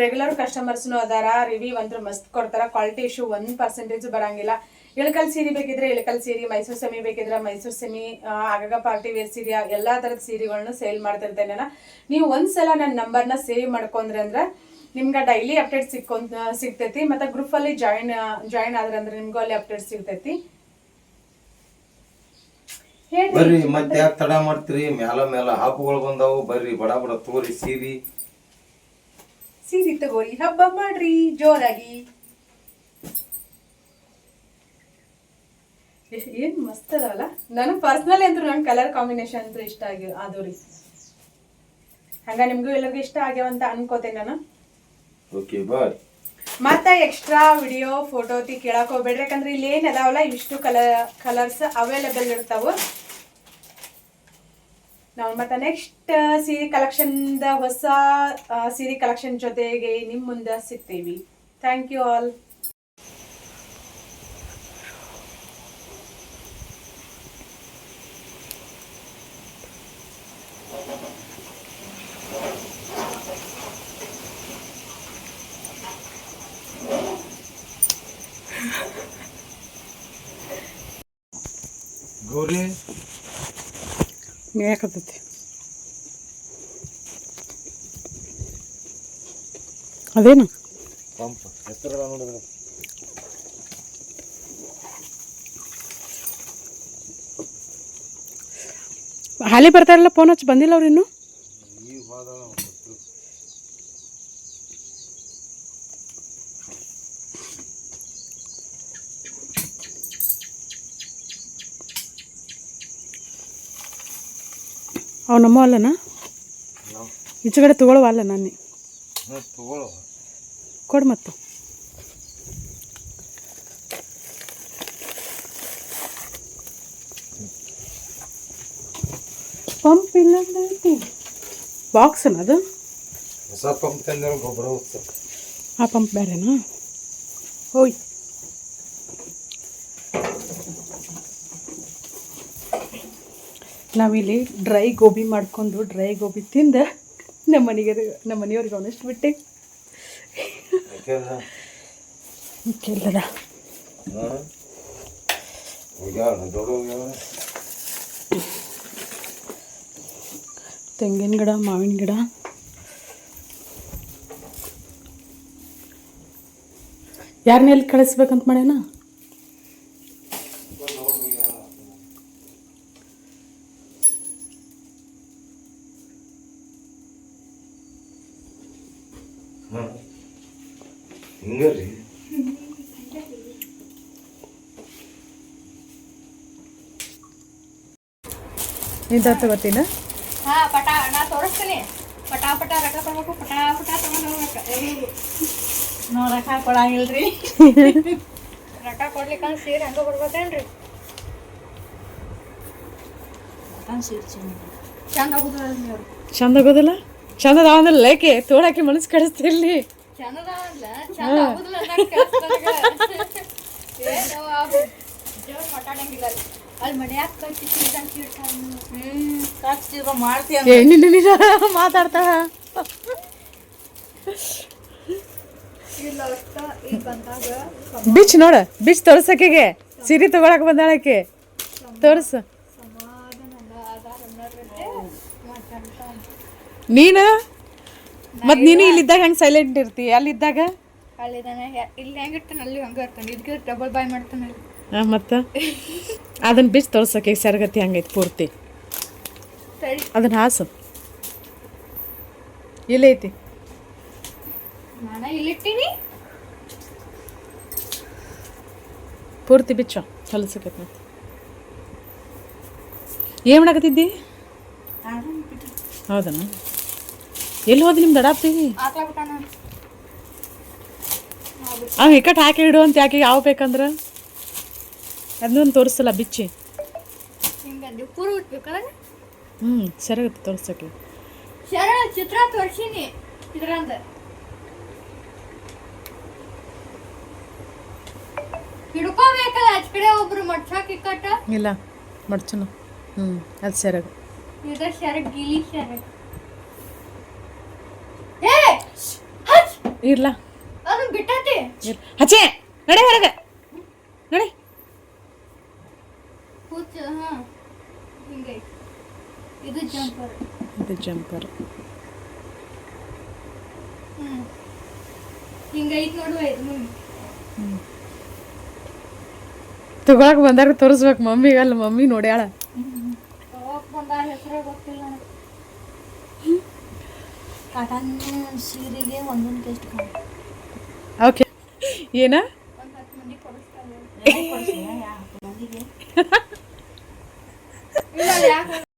ರೆಗ್ಯುಲರ್ ಕಸ್ಟಮರ್ಸ್ನು ಅದಾರ ರಿವ್ಯೂ ಅಂತೂ ಮಸ್ತ್ ಕೊಡ್ತಾರ ಕ್ವಾಲಿಟಿ ಇಶ್ಯೂ ಒಂದ್ ಪರ್ಸೆಂಟೇಜ್ ಬರಂಗಿಲ್ಲ. ಇಳಕಲ್ ಸೀರೆ ಬೇಕಿದ್ರೆ ಇಳಕಲ್ ಸೀರೆ, ಮೈಸೂರು ಸೆಮಿ ಬೇಕಿದ್ರೆ ಮೈಸೂರು ಸೆಮಿ ಆಗಾಗ ಪಾರ್ಟಿ ವೇರ್ ಸೀರೆ ಎಲ್ಲಾ ತರದ ಸೀರೆಗಳನ್ನ ಸೇಲ್ ಮಾಡ್ತಿರ್ತೇನೆ ನೀವು ಒಂದ್ಸಲ ನನ್ನ ನಂಬರ್ನ ಸೇವ್ ಮಾಡ್ಕೊಂಡ್ರೆ ಅಂದ್ರೆ ನಿಮ್ಗೆ ಡೈಲಿ ಅಪ್ಡೇಟ್ ಸಿಕ್ಕೊಂತ ಸಿಗ್ತೈತಿ. ಮತ್ತೆ ಗ್ರೂಪ್ ಅಲ್ಲಿ ಜಾಯಿನ್ ಜಾಯಿನ್ ಆದ್ರೆ ಅಂದ್ರೆ ನಿಮ್ಗೂ ಅಲ್ಲಿ ಅಪ್ಡೇಟ್ ಸಿಗ್ತೈತಿ. ಬರ್ರಿ, ಮತ್ತೆ ತಡ ಮಾಡ್ತೀರಿ? ಮ್ಯಾಲ ಮ್ಯಾಲ ಹಾಕುಗಳು ಬಂದಾವು. ಬರ್ರಿ, ಬಡ ಬಡ ತೋರಿ ಸೀರಿ. ಸೀರೆ ತಗೋರಿ ಹಬ್ಬ ಮಾಡ್ರಿ ಜೋರಾಗಿ. ಏನ್ ಮಸ್ತ್ ಅದಲ್ಲ ನನಗೆ ಪರ್ಸ್ನಲಿ ಅಂತೂ ನನ್ ಕಲರ್ ಕಾಂಬಿನೇಷನ್ ಅಂತೂ ಇಷ್ಟ ಆಗಿ ಅದು ರೀ. ಹಂಗ ನಿಮ್ಗೂ ಎಲ್ಲರಿಗೂ ಇಷ್ಟ ಆಗ್ಯಾವ ಅಂತ ಅನ್ಕೋತೇನೆ ನಾನು. Okay bye. ಮತ್ತೆ ಎಕ್ಸ್ಟ್ರಾ ವಿಡಿಯೋ ಫೋಟೋ ತಿ ಕೇಳಕ್ ಹೋಗ್ಬೇಡ್ರಿ ಯಾಕಂದ್ರೆ ಇಲ್ಲಿ ಏನ್ ಅದಾವಲ್ಲ ಇಷ್ಟು ಕಲರ್ ಕಲರ್ಸ್ ಅವೈಲೇಬಲ್ ಇರ್ತಾವ. ನಾವು ಮತ್ತೆ ನೆಕ್ಸ್ಟ್ ಸೀರೆ ಕಲೆಕ್ಷನ್ ಹೊಸ ಸೀರೆ ಕಲೆಕ್ಷನ್ ಜೊತೆಗೆ ನಿಮ್ಮ ಮುಂದೆ ಸಿಗ್ತೀವಿ. ಥ್ಯಾಂಕ್ ಯು ಆಲ್ ಯಾಕತ್ತೈತಿ ಅದೇನು? ಪಂಪ್ ಹೆಸರು ನೋಡಿದ್ರೆ. ಹಾಲಿ ಬರ್ತಾರಲ್ಲ ಫೋನ್ ಹಚ್ಚಿ ಬಂದಿಲ್ಲ ಅವ್ರು ಇನ್ನು ಈಗ ಹೋದ ಗೊತ್ತು ಅವ್ ನಮ್ಮ ಅಲ್ಲನ ಈಚೆಗಡೆ ತಗೊಳ್ಳುವ ಅಲ್ಲ ನಾನು. ಕೊಡು ಮತ್ತು. ಪಂಪ್ ಇಲ್ಲ ಬಾಕ್ಸ್ ಅದು? ಹೊಸ ಪಂಪ್ ತಂದ್ರೆ ಗೊಬ್ಬರ ಆ ಪಂಪ್ ಬೇರೆನಾ ಹೋಯ್. ನಾವಿಲ್ಲಿ ಡ್ರೈ ಗೋಬಿ ಮಾಡ್ಕೊಂಡು ಡ್ರೈ ಗೋಬಿ ತಿಂದ ನಮ್ಮ ಮನೆಗೆ ನಮ್ಮ ಮನೆಯವ್ರಿಗೆ ಅವನಷ್ಟು ಬಿಟ್ಟೆ. ತೆಂಗಿನ ಗಿಡ ಮಾವಿನ ಗಿಡ. ಯಾರನ್ನ ಎಲ್ಲಿ ಕಳಿಸ್ಬೇಕಂತ ಮಾಡ್ಯಾನ ಹಾಂ ಹಿಂಗೆ ರೀ ನಿಂತ ತಗೋತೀನ ಹಾ ಪಟಾ ನಾ ತೋರಿಸ್ತೀನಿ. ಪಟ ಪಟ ರಕ ತಗೋಬೇಕು ಪಟ ಪಟ ತಗೊಂಡು ಹೋಗ್ಬೇಕು. ನೋಡಕ್ ಹಾಕೊಳಂಗಿಲ್ರಿ ರಕ ಕೊಡ್ಲಿಕ್ಕೆ ಸೀರೆ ಹಂಗ ಬರ್ಬೇಕೇನ್ರಿ ಚಂದ ಚಂದ ಆಗೋದಿಲ್ಲ? ಚಂದ ತೋಡಾಕಿ ಲೈಕೆ ತೋಳಾಕಿ ಮನಸ್ಸು ಕಡಿಸ್ತಿರ್ಲಿ. ಚಂದ ಆಗುದಿಲ್ಲ ಮಾತಾಡ್ತಾಳ. ಬಂದಾಗ ಬಿಚ್ ನೋಡ ಬಿಚ್ ತೋರ್ಸಕಿಗೆ ಸೀರೆ ತಗೊಳಕ್ ಬಂದಾಳಕ್ಕೆ ತೋರ್ಸು. ನೀನ? ಮತ್ ನೀನು ಇಲ್ಲಿದ್ದಾಗ ಹೆಂಗ್ ಸೈಲೆಂಟ್ ಇರ್ತಿ? ಅಲ್ಲಿದ್ದಾಗ? ಅಲ್ಲಿ ಇಲ್ಲಿ ಹೆಂಗಿರ್ತಾನೆ ಅಲ್ಲಿ ಹಂಗ ಇರ್ತಾನೆ. ಇದಕ್ಕೆ ಡಬಲ್ ಬಾಯ್ ಮಾಡ್ತಾನೆ. ಮತ್ತ? ಅದನ್ನ ಬಿಚ್ ತೋರ್ಸಕ್ಕೆ ಸರಗತಿ ಹಂಗೈತಿ ಪೂರ್ತಿ. ಅದನ್ನು ಹಾಸು. ಇಲ್ಲೈತಿ ಪೂರ್ತಿ ಬಿಚ್ಚ ಹೊಲಸಕೈತಿ ಮತ್ತೆ. ಏನು ಮಾಡಕತ್ತಿದ್ದಿ ಹೌದನ? ಎಲ್ಲಿ ಹೋದ್ ನಿಮ್ಮ ಅಡಾಪ್ತಿ ಅವ್ ಇಕ್ಕಟ್ ಹಾಕಿ ಇಡು ಅಂತ ಯಾಕೆ ಯಾವ ಬೇಕಂದ್ರ? ಅದನ್ನೊಂದು ತೋರಿಸಲ್ಲ ಬಿಚ್ಚಿ. ಹ್ಞೂ ಸರಿಯಾಗುತ್ತೆ ತೋರಿಸೋಕೆ ಚಿತ್ರ ತೋರ್ಸಿನಿ ಇದ್ರಂದ. ಹಿಡ್ಕೋಬೇಕಲ್ಲ ಆಚ ಕಡೆ ಒಬ್ರು ಮಡ್ಸಾಕ್ ಇಕ್ಕಟ್ಟ ಇಲ್ಲ ಮಡ್ಚುನು ಹ್ಞೂ ಅದು ಸೆರಗು. ಇದು ಶರಗ್ ಗಿಲಿ ಶರಗ್ ಏ ಹಚ್! ಇರ್ಲ. ಅದು ಬಿಟ್ಟತಿ ಹಚ್ಚೆ ನಡೆ ಹೊರಗೆ. ನಡೆ. ಹುಚ್ಚ ಹಾ ಹಿಂಗೆ. ಇದು ಜಂಪರ್ ಇದು ಜಂಪರ್ ಹ್ಞೂ ಹಿಂಗೈತೆ ನೋಡುವ ಇದು ಮುಂದೆ ತಗೊಳಕ್ ಬಂದಾಗ ತೋರಿಸ್ಬೇಕು ಮಮ್ಮಿಗೆ ಅಲ್ಲ ಮಮ್ಮಿ ನೋಡ್ಯಾಳ. ಹೆಸರೇ ಗೊತ್ತಿಲ್ಲ ಕಾಟನ್ ಸೀರೆಗೆ ಒಂದೊಂದು ಎಷ್ಟು ಓಕೆ. ಏನ? ಒಂದು ಹತ್ತು ಮಂದಿ